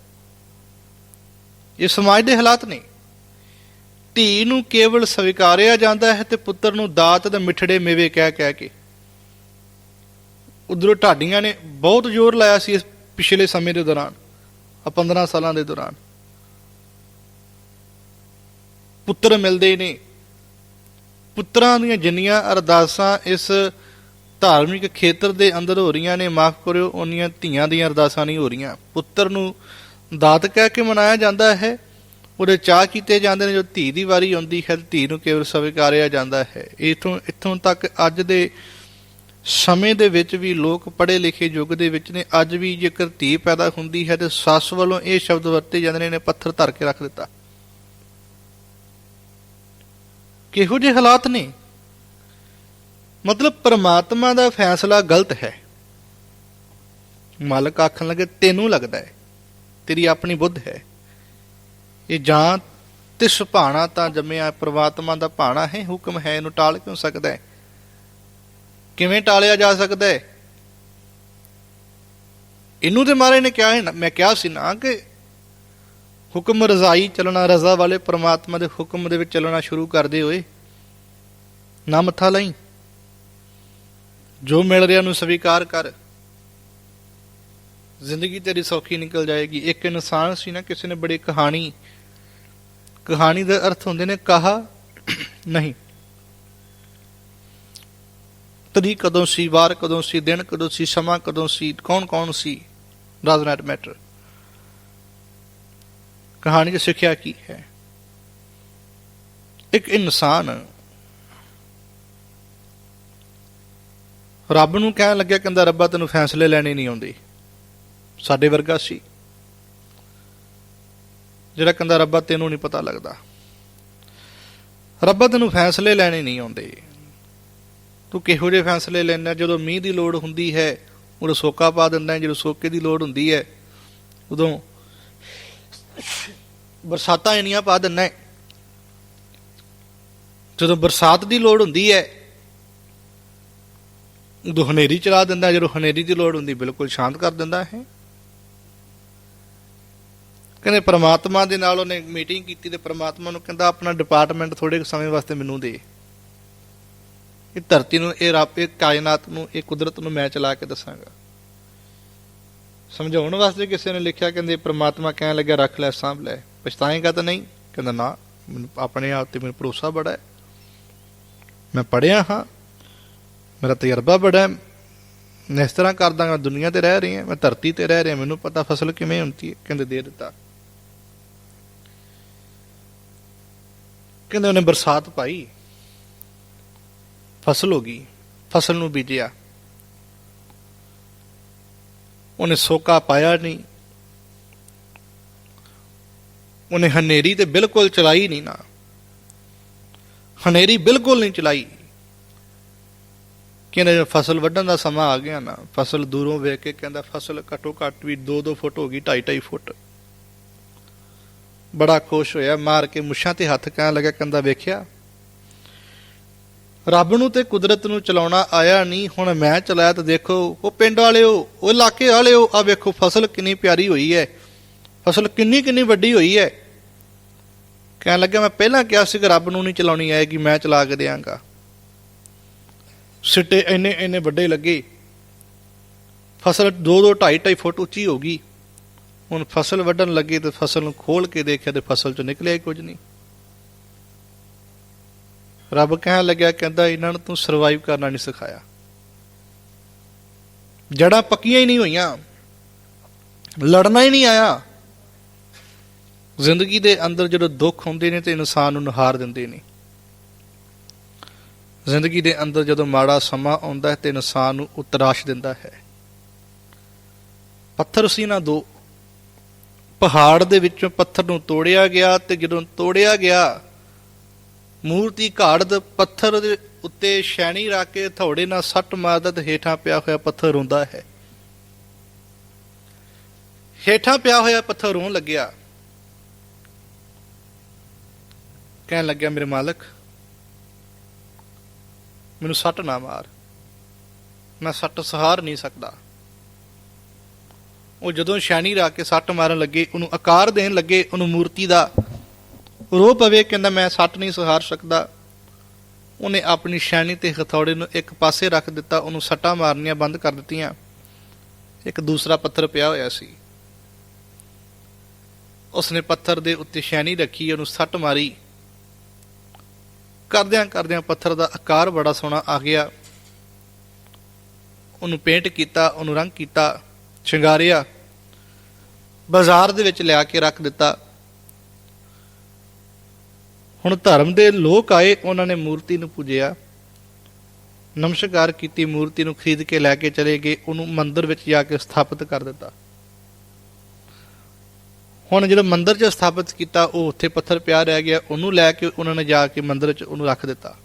ਇਹ ਸਮਾਜ ਦੇ ਹਾਲਾਤ ਨੇ। ਧੀ ਨੂੰ ਕੇਵਲ ਸਵੀਕਾਰਿਆ ਜਾਂਦਾ ਹੈ ਤੇ ਪੁੱਤਰ ਨੂੰ ਦਾਤ ਦੇ ਮਿੱਠੜੇ ਮੇਵੇ ਕਹਿ ਕਹਿ ਕੇ। ਉਧਰੋਂ ਢਾਡੀਆਂ ਨੇ ਬਹੁਤ ਜ਼ੋਰ ਲਾਇਆ ਸੀ ਇਸ ਪਿਛਲੇ ਸਮੇਂ ਦੇ ਦੌਰਾਨ ਆ 15 ਸਾਲਾਂ ਦੇ ਦੌਰਾਨ। ਪੁੱਤਰ ਮਿਲਦੇ ਨੇ। ਪੁੱਤਰਾਂ ਦੀਆਂ ਜਿੰਨੀਆਂ ਅਰਦਾਸਾਂ ਇਸ ਧਾਰਮਿਕ ਖੇਤਰ ਦੇ ਅੰਦਰ ਹੋ ਰਹੀਆਂ ਨੇ, ਮਾਫ ਕਰਿਓ, ਉਹਨੀਆਂ ਧੀਆਂ ਦੀਆਂ ਅਰਦਾਸਾਂ ਨਹੀਂ ਹੋ ਰਹੀਆਂ। ਪੁੱਤਰ ਨੂੰ ਦਾਤ ਕਹਿ ਕੇ ਮਨਾਇਆ ਜਾਂਦਾ ਹੈ, ਉਹਦੇ ਚਾਹ ਕੀਤੇ ਜਾਂਦੇ ਨੇ, ਜੋ ਧੀ ਦੀ ਵਾਰੀ ਆਉਂਦੀ ਹੈ, ਧੀ ਨੂੰ ਕੇਵਲ ਸਵੀਕਾਰਿਆ ਜਾਂਦਾ ਹੈ। ਇਥੋਂ, ਇੱਥੋਂ ਤੱਕ ਅੱਜ ਦੇ ਸਮੇਂ ਦੇ ਵਿੱਚ ਵੀ ਲੋਕ ਪੜ੍ਹੇ ਲਿਖੇ ਯੁੱਗ ਦੇ ਵਿੱਚ ਨੇ, ਅੱਜ ਵੀ ਜੇਕਰ ਧੀ ਪੈਦਾ ਹੁੰਦੀ ਹੈ ਤੇ ਸੱਸ ਵੱਲੋਂ ਇਹ ਸ਼ਬਦ ਵਰਤੇ ਜਾਂਦੇ ਨੇ, ਇਹਨੇ ਪੱਥਰ ਧਰ ਕੇ ਰੱਖ ਦਿੱਤਾ। ਕਿਹੋ ਜਿਹੇ ਹਾਲਾਤ ਨੇ? ਮਤਲਬ ਪਰਮਾਤਮਾ ਦਾ ਫੈਸਲਾ ਗਲਤ ਹੈ। ਮਾਲਕ ਆਖਣ ਲੱਗੇ, ਤੈਨੂੰ ਲੱਗਦਾ ਹੈ। ਤੇਰੀ ਆਪਣੀ ਬੁੱਧ ਹੈ। ਇਹ ਜਾਂ ਤਿਸ ਭਾਣਾ ਤਾਂ ਜੰਮਿਆ ਪ੍ਰਮਾਤਮਾ ਦਾ ਭਾਣਾ ਹੈ, ਹੁਕਮ ਹੈ, ਇਹਨੂੰ ਟਾਲ ਕਿਉਂ ਸਕਦਾ ਹੈ? ਕਿਵੇਂ ਟਾਲਿਆ ਜਾ ਸਕਦਾ ਹੈ? ਇਹਨੂੰ ਤੇ ਮਾਰੇ ਨੇ ਕਿਹਾ ਹੈ ਮੈਂ ਕਿਹਾ ਸੀ ਨਾ ਕਿ ਹੁਕਮ ਰਜ਼ਾਈ ਚੱਲਣਾ, ਰਜ਼ਾ ਵਾਲੇ ਪ੍ਰਮਾਤਮਾ ਦੇ ਹੁਕਮ ਦੇ ਵਿੱਚ ਚੱਲਣਾ ਸ਼ੁਰੂ ਕਰਦੇ ਹੋਏ ਨਾ ਮੱਥਾ ਲਈ। ਜੋ ਮਿਲ ਰਿਹਾ ਨੂੰ ਸਵੀਕਾਰ ਕਰ। ਜ਼ਿੰਦਗੀ ਤੇਰੀ ਸੌਖੀ ਨਿਕਲ ਜਾਏਗੀ। ਇੱਕ ਇਨਸਾਨ ਸੀ ਨਾ, ਕਿਸੇ ਨੇ ਬੜੀ ਕਹਾਣੀ ਕਹਾਣੀ ਦੇ ਅਰਥ ਹੁੰਦੇ ਨੇ, ਕਹਾ ਨਹੀਂ। ਤਰੀਕ ਕਦੋਂ ਸੀ, ਵਾਰ ਕਦੋਂ ਸੀ, ਦਿਨ ਕਦੋਂ ਸੀ, ਸਮਾਂ ਕਦੋਂ ਸੀ, ਕੌਣ ਕੌਣ ਸੀ ਡਸ ਨਾਟ ਮੈਟਰ ਕਹਾਣੀ ਦੀ ਸਿੱਖਿਆ ਕੀ ਹੈ? ਇੱਕ ਇਨਸਾਨ ਰੱਬ ਨੂੰ ਕਹਿਣ ਲੱਗਿਆ, ਕਹਿੰਦਾ, ਰੱਬਾ, ਤੈਨੂੰ ਫੈਸਲੇ ਲੈਣੇ ਨਹੀਂ ਆਉਂਦੇ। ਸਾਡੇ ਵਰਗਾ ਸੀ। ਜਿਹੜਾ ਕਹਿੰਦਾ, ਰੱਬਾ, ਤੈਨੂੰ ਨਹੀਂ ਪਤਾ ਲੱਗਦਾ। ਰੱਬਾ, ਤੈਨੂੰ ਫੈਸਲੇ ਲੈਣੇ ਨਹੀਂ ਆਉਂਦੇ। ਤੂੰ ਕਿਹੋ ਜਿਹੇ ਫੈਸਲੇ ਲੈਣਾ ਜਦੋਂ ਮੀਂਹ ਦੀ ਲੋੜ ਹੁੰਦੀ ਹੈ, ਉਦੋਂ ਸੋਕਾ ਪਾ ਦਿੰਦਾ ਜਦੋਂ ਸੋਕੇ ਦੀ ਲੋੜ ਹੁੰਦੀ ਹੈ, ਉਦੋਂ ਬਰਸਾਤਾਂ ਇੰਨੀਆਂ ਪਾ ਦਿੰਦਾ ਜਦੋਂ ਬਰਸਾਤ ਦੀ ਲੋੜ ਹੁੰਦੀ ਹੈ, ਉਦੋਂ ਹਨੇਰੀ ਚਲਾ ਦਿੰਦਾ ਜਦੋਂ ਹਨੇਰੀ ਦੀ ਲੋੜ ਹੁੰਦੀ, ਬਿਲਕੁਲ ਸ਼ਾਂਤ ਕਰ ਦਿੰਦਾ ਹੈ। ਕਹਿੰਦੇ ਪ੍ਰਮਾਤਮਾ ਦੇ ਨਾਲ ਉਹਨੇ ਮੀਟਿੰਗ ਕੀਤੀ ਤੇ ਪ੍ਰਮਾਤਮਾ ਨੂੰ ਕਹਿੰਦਾ ਆਪਣਾ ਡਿਪਾਰਟਮੈਂਟ ਥੋੜੇ ਸਮੇਂ ਵਾਸਤੇ ਮੈਨੂੰ ਦੇ। ਇਹ ਧਰਤੀ ਨੂੰ, ਇਹ ਰੱਬ, ਇਹ ਕਾਇਨਾਤ ਨੂੰ, ਇਹ ਕੁਦਰਤ ਨੂੰ ਮੈਂ ਚਲਾ ਕੇ ਦੱਸਾਂਗਾ। ਸਮਝਾਉਣ ਵਾਸਤੇ ਕਿਸੇ ਨੇ ਲਿਖਿਆ, ਕਹਿੰਦੇ ਪ੍ਰਮਾਤਮਾ ਕਹਿਣ ਲੱਗਾ ਰੱਖ ਲੈ, ਸਾਂਭ ਲੈ। ਪਛਤਾਏਗਾ ਤਾਂ ਨਹੀਂ। ਕਹਿੰਦਾ, ਨਾ, ਮੈਨੂੰ ਆਪਣੇ ਆਪ ਤੇ ਮੈਨੂੰ ਭਰੋਸਾ ਬੜਾ ਹੈ। ਮੈਂ ਪੜਿਆ ਹਾਂ, ਮੇਰਾ ਤਜਰਬਾ ਬੜਾ ਹੈ। ਮੈਂ ਇਸ ਤਰ੍ਹਾਂ ਕਰਦਾ ਮੈਂ ਦੁਨੀਆ ਤੇ ਰਹਿ ਰਹੀ ਹਾਂ, ਮੈਂ ਧਰਤੀ ਤੇ ਰਹਿ ਰਿਹਾ, ਮੈਨੂੰ ਪਤਾ ਫਸਲ ਕਿਵੇਂ ਹੁੰਦੀ ਹੈ? ਕਹਿੰਦੇ, ਦੇ ਦਿੱਤਾ। ਕਹਿੰਦੇ ਉਹਨੇ ਬਰਸਾਤ ਪਾਈ। ਫਸਲ ਹੋ ਗਈ, ਫਸਲ ਨੂੰ ਬੀਜਿਆ। ਉਹਨੇ ਸੋਕਾ ਪਾਇਆ ਨਹੀਂ। ਉਹਨੇ ਹਨੇਰੀ ਤੇ ਬਿਲਕੁਲ ਚਲਾਈ ਨਹੀਂ ਨਾ। ਹਨੇਰੀ ਬਿਲਕੁਲ ਨਹੀਂ ਚਲਾਈ। ਕਹਿੰਦੇ ਜਦੋਂ ਫਸਲ ਵੱਢਣ ਦਾ ਸਮਾਂ ਆ ਗਿਆ ਨਾ, ਫਸਲ ਦੂਰੋਂ ਵੇਖ ਕੇ ਕਹਿੰਦਾ ਫਸਲ ਘੱਟੋ ਘੱਟ ਵੀ 2-2 ਫੁੱਟ ਹੋ ਗਈ 2.5 ਫੁੱਟ। ਬੜਾ ਖੁਸ਼ ਹੋਇਆ, ਮਾਰ ਕੇ ਮੁੱਛਾਂ ਤੇ ਹੱਥ ਕਹਿਣ ਲੱਗਾ ਕਹਿੰਦਾ ਵੇਖਿਆ। ਰੱਬ ਨੂੰ ਤੇ ਕੁਦਰਤ ਨੂੰ ਚਲਾਉਣਾ ਆਇਆ ਨਹੀਂ, ਹੁਣ ਮੈਂ ਚਲਾਇਆ ਤਾਂ ਦੇਖੋ, ਉਹ ਪਿੰਡ ਵਾਲਿਓ, ਉਹ ਇਲਾਕੇ ਵਾਲਿਓ ਆ ਵੇਖੋ ਫਸਲ ਕਿੰਨੀ ਪਿਆਰੀ ਹੋਈ ਹੈ। ਫਸਲ ਕਿੰਨੀ ਕਿੰਨੀ ਵੱਡੀ ਹੋਈ ਹੈ। ਕਹਿਣ ਲੱਗਾ, ਮੈਂ ਪਹਿਲਾਂ ਕਿਹਾ ਸੀ ਕਿ ਰੱਬ ਨੂੰ ਨਹੀਂ ਚਲਾਉਣੀ ਆਏਗੀ, ਮੈਂ ਚਲਾ ਕੇ ਦਿਆਂਗਾ। ਸਿੱਟੇ ਇੰਨੇ ਇੰਨੇ ਵੱਡੇ ਲੱਗੇ। ਫਸਲ 2-2 2.5 ਫੁੱਟ ਉੱਚੀ ਹੋ ਗਈ। ਹੁਣ ਫਸਲ ਵੱਢਣ ਲੱਗੇ ਤੇ ਫਸਲ ਨੂੰ ਖੋਲ ਕੇ ਦੇਖਿਆ ਤੇ ਫਸਲ ਚੋਂ ਨਿਕਲਿਆ ਹੀ ਕੁਝ ਨਹੀਂ। ਰੱਬ ਕਹਿਣ ਲੱਗਿਆ, ਕਹਿੰਦਾ, ਇਹਨਾਂ ਨੂੰ ਤੂੰ ਸਰਵਾਈਵ ਕਰਨਾ ਨਹੀਂ ਸਿਖਾਇਆ। ਜੜਾਂ ਪੱਕੀਆਂ ਹੀ ਨਹੀਂ ਹੋਈਆਂ। ਲੜਨਾ ਹੀ ਨਹੀਂ ਆਇਆ। ਜ਼ਿੰਦਗੀ ਦੇ ਅੰਦਰ ਜਦੋਂ ਦੁੱਖ ਹੁੰਦੇ ਨੇ ਤੇ ਇਨਸਾਨ ਨੂੰ ਨਹਾਰ ਦਿੰਦੇ ਨੇ। ਜ਼ਿੰਦਗੀ ਦੇ ਅੰਦਰ ਜਦੋਂ ਮਾੜਾ ਸਮਾਂ ਆਉਂਦਾ ਹੈ ਤੇ ਇਨਸਾਨ ਨੂੰ ਉਤਰਾਸ਼ ਦਿੰਦਾ ਹੈ। ਪੱਥਰ ਸੀ ਨਾ ਦੋ ਪਹਾੜ ਦੇ ਵਿੱਚੋਂ ਪੱਥਰ ਨੂੰ ਤੋੜਿਆ ਗਿਆ ਤੇ ਜਦੋਂ ਤੋੜਿਆ ਗਿਆ, ਮੂਰਤੀ ਘਾੜਦ ਪੱਥਰ ਦੇ ਉੱਤੇ ਸ਼ੈਣੀ ਰੱਖ ਕੇ ਥੌੜੇ ਨਾਲ ਸੱਟ ਮਾਰਦਾ ਤੇ ਹੇਠਾਂ ਪਿਆ ਹੋਇਆ ਪੱਥਰ ਰੋਂਦਾ ਹੈ। ਹੇਠਾਂ ਪਿਆ ਹੋਇਆ ਪੱਥਰ ਰੋਣ ਲੱਗਿਆ। ਕਹਿਣ ਲੱਗਿਆ, ਮੇਰੇ ਮਾਲਕ, ਮੈਨੂੰ ਸੱਟ ਨਾ ਮਾਰ। ਮੈਂ ਸੱਟ ਸਹਾਰ ਨਹੀਂ ਸਕਦਾ। ਉਹ ਜਦੋਂ ਸ਼ੈਣੀ ਰੱਖ ਕੇ ਸੱਟ ਮਾਰਨ ਲੱਗੇ, ਉਹਨੂੰ ਆਕਾਰ ਦੇਣ ਲੱਗੇ, ਉਹਨੂੰ ਮੂਰਤੀ ਦਾ ਰੋ ਪਵੇ, ਕਹਿੰਦਾ ਮੈਂ ਸੱਟ ਨਹੀਂ ਸਹਾਰ ਸਕਦਾ। ਉਹਨੇ ਆਪਣੀ ਸ਼ੈਣੀ ਤੇ ਹਥੌੜੇ ਨੂੰ ਇੱਕ ਪਾਸੇ ਰੱਖ ਦਿੱਤਾ, ਉਹਨੂੰ ਸੱਟਾਂ ਮਾਰਨੀਆਂ ਬੰਦ ਕਰ ਦਿੱਤੀਆਂ। ਇੱਕ ਦੂਸਰਾ ਪੱਥਰ ਪਿਆ ਹੋਇਆ ਸੀ। ਉਸਨੇ ਪੱਥਰ ਦੇ ਉੱਤੇ ਸ਼ੈਣੀ ਰੱਖੀ, ਉਹਨੂੰ ਸੱਟ ਮਾਰੀ। ਕਰਦਿਆਂ ਕਰਦਿਆਂ ਪੱਥਰ ਦਾ ਆਕਾਰ ਬੜਾ ਸੋਹਣਾ ਆ ਗਿਆ। ਉਹਨੂੰ ਪੇਂਟ ਕੀਤਾ, ਉਹਨੂੰ ਰੰਗ ਕੀਤਾ, ਸ਼ਿੰਗਾਰਿਆ। ਬਾਜ਼ਾਰ ਦੇ ਵਿੱਚ ਲਿਆ ਕੇ ਰੱਖ ਦਿੱਤਾ। ਹੁਣ ਧਰਮ ਦੇ ਲੋਕ ਆਏ, ਉਹਨਾਂ ਨੇ ਮੂਰਤੀ ਨੂੰ ਪੂਜਿਆ। ਨਮਸਕਾਰ ਕੀਤੀ, ਮੂਰਤੀ ਨੂੰ ਖਰੀਦ ਕੇ ਲੈ ਕੇ ਚਲੇ ਗਏ, ਉਹਨੂੰ ਮੰਦਿਰ ਵਿੱਚ ਜਾ ਕੇ ਸਥਾਪਿਤ ਕਰ ਦਿੱਤਾ। ਹੁਣ ਜਦੋਂ ਮੰਦਿਰ 'ਚ ਸਥਾਪਿਤ ਕੀਤਾ, ਉਹ ਉੱਥੇ ਪੱਥਰ ਪਿਆ ਰਹਿ ਗਿਆ, ਉਹਨੂੰ ਲੈ ਕੇ ਉਹਨਾਂ ਨੇ ਜਾ ਕੇ ਮੰਦਿਰ 'ਚ ਉਹਨੂੰ ਰੱਖ ਦਿੱਤਾ।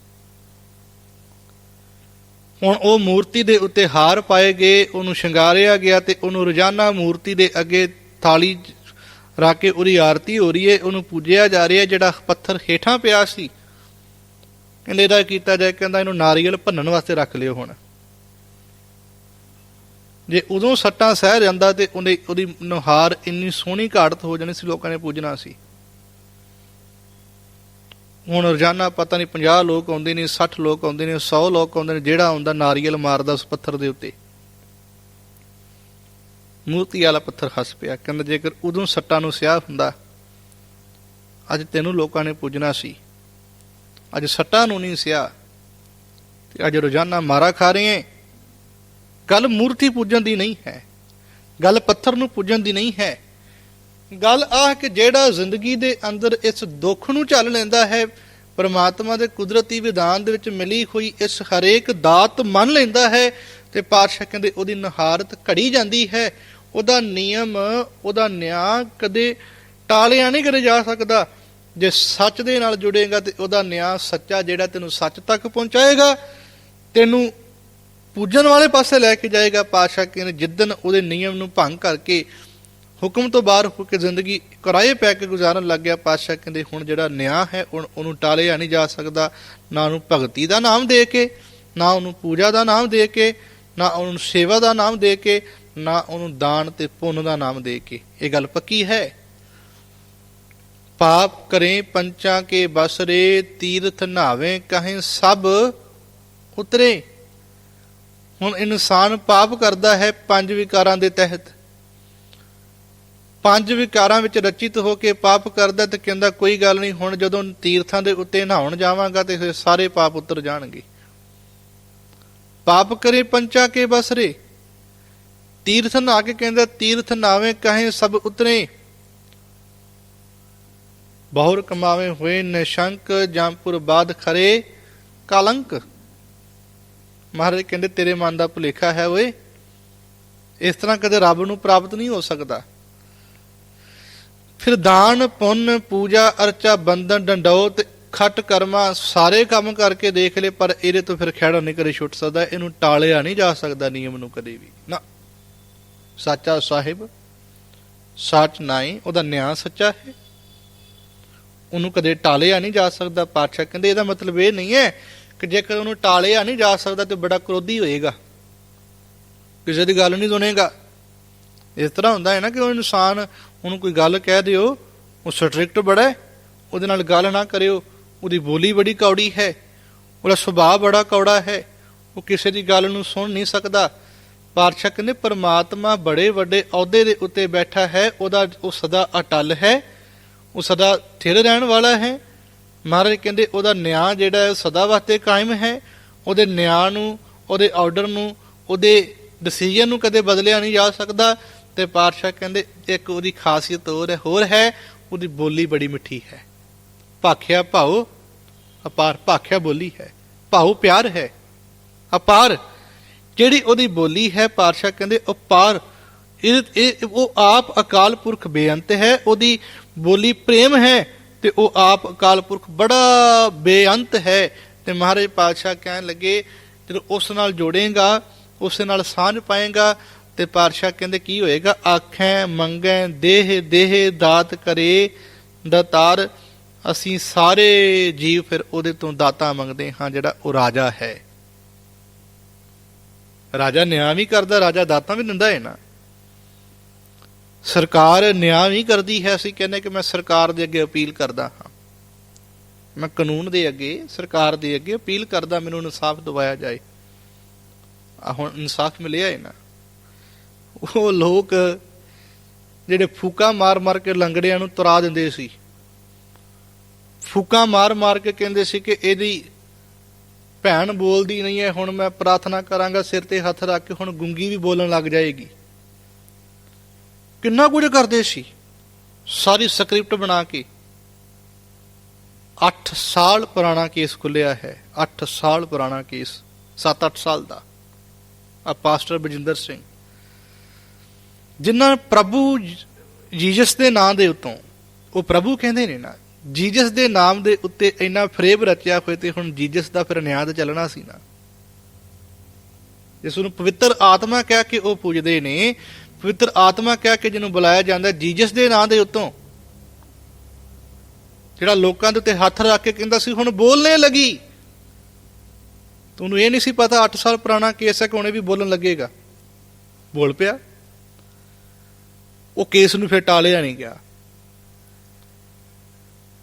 ਹੁਣ ਉਹ ਮੂਰਤੀ ਦੇ ਉੱਤੇ ਹਾਰ ਪਾਏ ਗਏ, ਉਹਨੂੰ ਸ਼ਿੰਗਾਰਿਆ ਗਿਆ ਤੇ ਉਹਨੂੰ ਰੋਜ਼ਾਨਾ ਮੂਰਤੀ ਦੇ ਅੱਗੇ ਥਾਲੀ ਰੱਖ ਕੇ ਉਹਦੀ ਆਰਤੀ ਹੋ ਰਹੀ ਹੈ, ਉਹਨੂੰ ਪੂਜਿਆ ਜਾ ਰਿਹਾ ਜਿਹੜਾ ਪੱਥਰ ਹੇਠਾਂ ਪਿਆ ਸੀ। ਕਹਿੰਦੇ ਇਹਦਾ ਕੀਤਾ ਜਾਏ, ਕਹਿੰਦਾ ਇਹਨੂੰ ਨਾਰੀਅਲ ਭੰਨਣ ਵਾਸਤੇ ਰੱਖ ਲਿਓ ਹੁਣ। ਜੇ ਉਦੋਂ ਸੱਟਾਂ ਸਹਿ ਜਾਂਦਾ ਤੇ ਉਹਨੇ ਉਹਦੀ ਨੁਹਾਰ ਇੰਨੀ ਸੋਹਣੀ ਘਾੜਤ ਹੋ ਜਾਣੀ ਸੀ, ਲੋਕਾਂ ਨੇ ਪੂਜਣਾ ਸੀ। ਹੁਣ ਰੋਜ਼ਾਨਾ ਪਤਾ ਨਹੀਂ 50 ਲੋਕ ਆਉਂਦੇ ਨੇ 60 ਲੋਕ ਆਉਂਦੇ ਨੇ 100 ਲੋਕ ਆਉਂਦੇ ਨੇ, ਜਿਹੜਾ ਆਉਂਦਾ ਨਾਰੀਅਲ ਮਾਰਦਾ ਉਸ ਪੱਥਰ ਦੇ ਉੱਤੇ। ਮੂਰਤੀ ਵਾਲਾ ਪੱਥਰ ਹੱਸ ਪਿਆ। ਕਹਿੰਦਾ, ਜੇਕਰ ਉਦੋਂ ਸੱਟਾਂ ਨੂੰ ਸਿਆਹ ਹੁੰਦਾ, ਅੱਜ ਤੈਨੂੰ ਲੋਕਾਂ ਨੇ ਪੂਜਣਾ ਸੀ। ਅੱਜ ਸੱਟਾਂ ਨੂੰ ਨਹੀਂ ਸਿਆਹ, ਤੇ ਅੱਜ ਰੋਜ਼ਾਨਾ ਮਾਰਾ ਖਾ ਰਹੇ ਹੈ ਗੱਲ ਮੂਰਤੀ ਪੂਜਣ ਦੀ ਨਹੀਂ ਹੈ। ਗੱਲ ਪੱਥਰ ਨੂੰ ਪੂਜਣ ਦੀ ਨਹੀਂ ਹੈ। ਗੱਲ ਆਹ ਕਿ ਜਿਹੜਾ ਜ਼ਿੰਦਗੀ ਦੇ ਅੰਦਰ ਇਸ ਦੁੱਖ ਨੂੰ ਚੱਲ ਲੈਂਦਾ ਹੈ, ਪਰਮਾਤਮਾ ਦੇ ਕੁਦਰਤੀ ਵਿਧਾਨ ਦੇ ਵਿੱਚ ਮਿਲੀ ਹੋਈ ਇਸ ਹਰੇਕ ਦਾਤ ਮੰਨ ਲੈਂਦਾ ਹੈ ਤੇ ਪਾਤਸ਼ਾਹ ਕਹਿੰਦੇ ਉਹਦੀ ਨਹਾਰਤ ਘੜੀ ਜਾਂਦੀ ਹੈ, ਉਹਦਾ ਨਿਯਮ, ਉਹਦਾ ਨਿਆਂ ਕਦੇ ਟਾਲਿਆ ਨਹੀਂ ਕਰੇ ਜਾ ਸਕਦਾ। ਜੇ ਸੱਚ ਦੇ ਨਾਲ ਜੁੜੇਗਾ ਤੇ ਉਹਦਾ ਨਿਆਂ ਸੱਚਾ ਜਿਹੜਾ ਤੈਨੂੰ ਸੱਚ ਤੱਕ ਪਹੁੰਚਾਏਗਾ, ਤੈਨੂੰ ਪੂਜਣ ਵਾਲੇ ਪਾਸੇ ਲੈ ਕੇ ਜਾਏਗਾ। ਪਾਤਸ਼ਾਹ ਕਹਿੰਦੇ ਜਿੱਦਨ ਉਹਦੇ ਨਿਯਮ ਨੂੰ ਭੰਗ ਕਰਕੇ ਹੁਕਮ ਤੋਂ ਬਾਹਰ ਹੋ ਕੇ ਜ਼ਿੰਦਗੀ ਕਿਰਾਏ ਪੈ ਕੇ ਗੁਜ਼ਾਰਨ ਲੱਗ ਗਿਆ, ਪਾਤਸ਼ਾਹ ਕਹਿੰਦੇ ਹੁਣ ਜਿਹੜਾ ਨਿਆਂ ਹੈ ਉਹਨੂੰ ਟਾਲਿਆ ਨਹੀਂ ਜਾ ਸਕਦਾ। ਨਾ ਉਹਨੂੰ ਭਗਤੀ ਦਾ ਨਾਮ ਦੇ ਕੇ, ਨਾ ਉਹਨੂੰ ਪੂਜਾ ਦਾ ਨਾਮ ਦੇ ਕੇ ਨਾ ਉਹਨੂੰ ਸੇਵਾ ਦਾ ਨਾਮ ਦੇ ਕੇ, ਨਾ ਉਹਨੂੰ ਦਾਨ ਤੇ ਪੁੰਨ ਦਾ ਨਾਮ ਦੇ ਕੇ। ਇਹ ਗੱਲ ਪੱਕੀ ਹੈ? ਪਾਪ ਕਰੇ ਪੰਚਾਂ ਕੇ ਬਸਰੇ ਤੀਰਥ ਨਾਵੇਂ ਕਹੇ ਸਭ ਉਤਰੇ। ਹੁਣ ਇਨਸਾਨ ਪਾਪ ਕਰਦਾ ਹੈ ਪੰਜ ਵਿਕਾਰਾਂ ਦੇ ਤਹਿਤ। ਪੰਜ ਵਿਕਾਰਾਂ ਵਿੱਚ ਰਚਿਤ ਹੋ ਕੇ ਪਾਪ ਕਰਦਾ ਤੇ ਕਹਿੰਦਾ ਕੋਈ ਗੱਲ ਨਹੀਂ, ਹੁਣ ਜਦੋਂ ਤੀਰਥਾਂ ਦੇ ਉੱਤੇ ਨਹਾਉਣ ਜਾਵਾਂਗਾ ਤੇ ਫਿਰ ਸਾਰੇ ਪਾਪ ਉਤਰ ਜਾਣਗੇ। ਪਾਪ ਕਰੇ ਪੰਚਾ ਕੇ ਬਸਰੇ ਤੀਰਥ ਨਾ ਕੇ ਕਹਿੰਦਾ, ਤੀਰਥ ਨਾਵੇਂ ਕਹੇ ਸਭ ਉਤਰੇ। ਬਹੁਰ ਕਮਾਵੇ ਹੋਏ ਨਿਸ਼ੰਕ ਜੰਪੁਰ ਬਾਦ ਖਰੇ ਕਲੰਕ। ਮਹਾਰਾਜ ਕਹਿੰਦੇ, ਤੇਰੇ ਮਨ ਦਾ ਭੁਲੇਖਾ ਹੈ ਓਏ। ਇਸ ਤਰ੍ਹਾਂ ਕਦੇ ਰੱਬ ਨੂੰ ਪ੍ਰਾਪਤ ਨਹੀਂ ਹੋ ਸਕਦਾ। ਫਿਰ ਦਾਨ, ਪੁੰਨ, ਪੂਜਾ, ਅਰਚਾ ਬੰਦਨ ਡੰਡੌਤ ਖੱਟ ਕਰਮਾ ਸਾਰੇ ਕੰਮ ਕਰਕੇ ਦੇਖ ਲੈ, ਪਰ ਇਹਦੇ ਤੋਂ ਫਿਰ ਖਿਹੜਾ ਨਹੀਂ ਕਰੇ ਛੁੱਟ ਸਕਦਾ, ਇਹਨੂੰ ਟਾਲਿਆ ਨਹੀਂ ਜਾ ਸਕਦਾ ਨਿਯਮ ਨੂੰ ਕਦੇ ਵੀ। ਨਾ। ਸੱਚਾ ਸਾਹਿਬ, ਸੱਚ ਨਹੀਂ ਉਹਦਾ ਨਿਆਂ ਸੱਚਾ ਹੈ। ਉਹਨੂੰ ਕਦੇ ਟਾਲਿਆ ਨਹੀਂ ਜਾ ਸਕਦਾ ਪਾਤਸ਼ਾਹ। ਕਹਿੰਦੇ ਇਹਦਾ ਮਤਲਬ ਇਹ ਨਹੀਂ ਹੈ ਕਿ ਜੇਕਰ ਉਹਨੂੰ ਟਾਲਿਆ ਨਹੀਂ ਜਾ ਸਕਦਾ ਤੇ ਬੜਾ ਕ੍ਰੋਧੀ ਹੋਏਗਾ। ਕਿਸੇ ਦੀ ਗੱਲ ਨਹੀਂ ਸੁਣੇਗਾ। ਇਸ ਤਰ੍ਹਾਂ ਹੁੰਦਾ ਹੈ ਨਾ ਕਿ ਉਹ ਇਨਸਾਨ, ਉਹਨੂੰ ਕੋਈ ਗੱਲ ਕਹਿ ਦਿਓ, ਉਹ ਸਟ੍ਰਿਕਟ ਬੜਾ ਹੈ, ਉਹਦੇ ਨਾਲ ਗੱਲ ਨਾ ਕਰਿਓ। ਉਹਦੀ ਬੋਲੀ ਬੜੀ ਕੌੜੀ ਹੈ, ਉਹਦਾ ਸੁਭਾਅ ਬੜਾ ਕੌੜਾ ਹੈ, ਉਹ ਕਿਸੇ ਦੀ ਗੱਲ ਨੂੰ ਸੁਣ ਨਹੀਂ ਸਕਦਾ। ਪਾਤਸ਼ਾਹ ਕਹਿੰਦੇ ਪਰਮਾਤਮਾ ਬੜੇ ਵੱਡੇ ਅਹੁਦੇ ਦੇ ਉੱਤੇ ਬੈਠਾ ਹੈ, ਉਹਦਾ, ਉਹ ਸਦਾ ਅਟਲ ਹੈ, ਉਹ ਸਦਾ ਥਿਰ ਰਹਿਣ ਵਾਲਾ ਹੈ। ਮਹਾਰਾਜ ਕਹਿੰਦੇ ਉਹਦਾ ਨਿਆਂ ਜਿਹੜਾ ਹੈ, ਉਹ ਸਦਾ ਵਾਸਤੇ ਕਾਇਮ ਹੈ, ਉਹਦੇ ਨਿਆਂ ਨੂੰ, ਉਹਦੇ ਆਰਡਰ ਨੂੰ, ਉਹਦੇ ਡਿਸੀਜਨ ਨੂੰ ਕਦੇ ਬਦਲਿਆ ਨਹੀਂ ਜਾ ਸਕਦਾ। ਤੇ ਪਾਤਸ਼ਾਹ ਕਹਿੰਦੇ, ਇੱਕ ਉਹਦੀ ਖਾਸੀਅਤ ਹੋਰ ਹੈ ਹੋਰ ਹੈ, ਉਹਦੀ ਬੋਲੀ ਬੜੀ ਮਿੱਠੀ ਹੈ। ਭਾਖਿਆ ਭਾਉ, ਅਪਾਰ ਭਾਖਿਆ ਬੋਲੀ ਹੈ। ਭਾਉ ਪਿਆਰ ਹੈ। ਅਪਾਰ, ਜਿਹੜੀ ਉਹਦੀ ਬੋਲੀ ਹੈ ਪਾਤਸ਼ਾਹ ਕਹਿੰਦੇ ਅਪਾਰ, ਇਹ ਉਹ ਆਪ ਅਕਾਲ ਪੁਰਖ ਬੇਅੰਤ ਹੈ, ਉਹਦੀ ਬੋਲੀ ਪ੍ਰੇਮ ਹੈ ਤੇ ਉਹ ਆਪ ਅਕਾਲ ਪੁਰਖ ਬੜਾ ਬੇਅੰਤ ਹੈ। ਤੇ ਮਹਾਰਾਜ ਪਾਤਸ਼ਾਹ ਕਹਿਣ ਲੱਗੇ ਜਦੋਂ ਉਸ ਨਾਲ ਜੋੜੇਗਾ, ਉਸ ਨਾਲ ਸਾਂਝ ਪਾਏਗਾ ਤੇ ਪਾਤਸ਼ਾਹ ਕਹਿੰਦੇ ਕੀ ਹੋਏਗਾ? ਆਖੈ ਮੰਗੈ ਦੇਹ ਦੇਹ ਦਾਤ ਕਰੇ, ਦਤਾਰ ਅਸੀਂ ਸਾਰੇ ਜੀਵ ਫਿਰ ਉਹਦੇ ਤੋਂ ਦਾਤਾ ਮੰਗਦੇ ਹਾਂ, ਜਿਹੜਾ ਉਹ ਰਾਜਾ ਹੈ। ਰਾਜਾ ਨਿਆਂ ਵੀ ਕਰਦਾ, ਰਾਜਾ ਦਾਤਾਂ ਵੀ ਦਿੰਦਾ ਹੈ ਨਾ। ਸਰਕਾਰ ਨਿਆਂ ਵੀ ਕਰਦੀ ਹੈ, ਅਸੀਂ ਕਹਿੰਦੇ ਕਿ ਮੈਂ ਸਰਕਾਰ ਦੇ ਅੱਗੇ ਅਪੀਲ ਕਰਦਾ ਹਾਂ। ਮੈਂ ਕਾਨੂੰਨ ਦੇ ਅੱਗੇ, ਸਰਕਾਰ ਦੇ ਅੱਗੇ ਅਪੀਲ ਕਰਦਾ, ਮੈਨੂੰ ਇਨਸਾਫ ਦਿਵਾਇਆ ਜਾਏ। ਆ ਹੁਣ ਇਨਸਾਫ ਮਿਲਿਆ ਹੈ ਨਾ। ਉਹ ਲੋਕ ਜਿਹੜੇ ਫੂਕਾ ਮਾਰ-ਮਾਰ ਕੇ ਲੰਗੜਿਆਂ ਨੂੰ ਤੁਰਾ ਦਿੰਦੇ ਸੀ। ਫੂਕਾਂ ਮਾਰ-ਮਾਰ ਕੇ ਕਹਿੰਦੇ ਸੀ ਕਿ ਇਹਦੀ ਭੈਣ ਬੋਲਦੀ ਨਹੀਂ ਹੈ, ਹੁਣ ਮੈਂ ਪ੍ਰਾਰਥਨਾ ਕਰਾਂਗਾ ਸਿਰ ਤੇ ਹੱਥ ਰੱਖ ਕੇ, ਹੁਣ ਗੁੰਗੀ ਵੀ ਬੋਲਣ ਲੱਗ ਜਾਏਗੀ। ਕਿੰਨਾ ਕੁਝ ਕਰਦੇ ਸੀ। ਸਾਰੀ ਸਕ੍ਰਿਪਟ ਬਣਾ ਕੇ। 8 ਸਾਲ ਪੁਰਾਣਾ ਕੇਸ ਖੁੱਲਿਆ ਹੈ। 8 ਸਾਲ ਪੁਰਾਣਾ ਕੇਸ। 7-8 ਸਾਲ ਦਾ। ਆ ਪਾਸਟਰ ਬਜਿੰਦਰ ਸਿੰਘ। ਜਿਨ੍ਹਾਂ ਪ੍ਰਭੂ ਜੀਸਸ ਦੇ ਨਾਂ ਦੇ ਉਤੋਂ, ਉਹ ਪ੍ਰਭੂ ਕਹਿੰਦੇ ਨੇ ਨਾ ਜੀਜਸ ਦੇ ਨਾਮ ਦੇ ਉੱਤੇ ਇੰਨਾ ਫਰੇਬ ਰਚਿਆ ਹੋਇਆ ਤੇ ਹੁਣ ਜੀਜਸ ਦਾ ਫਿਰ ਨਿਆਂ ਚੱਲਣਾ ਸੀ ਨਾ। ਜਿਸ ਨੂੰ ਪਵਿੱਤਰ ਆਤਮਾ ਕਹਿ ਕੇ ਉਹ ਪੂਜਦੇ ਨੇ, ਪਵਿੱਤਰ ਆਤਮਾ ਕਹਿ ਕੇ ਜਿਹਨੂੰ ਬੁਲਾਇਆ ਜਾਂਦਾ ਜੀਜਸ ਦੇ ਨਾਂ ਦੇ ਉੱਤੋਂ। ਜਿਹੜਾ ਲੋਕਾਂ ਦੇ ਉੱਤੇ ਹੱਥ ਰੱਖ ਕੇ ਕਹਿੰਦਾ ਸੀ, ਹੁਣ ਬੋਲਣੇ ਲੱਗੀ। ਤੁਹਾਨੂੰ ਇਹ ਨਹੀਂ ਸੀ ਪਤਾ 8 ਸਾਲ ਪੁਰਾਣਾ ਕੇਸ ਹੈ ਕਿ ਹੁਣੇ ਵੀ ਬੋਲਣ ਲੱਗੇਗਾ। ਬੋਲ ਪਿਆ। ਉਹ ਕੇਸ ਨੂੰ ਫਿਰ ਟਾਲਿਆ ਨਹੀਂ ਗਿਆ।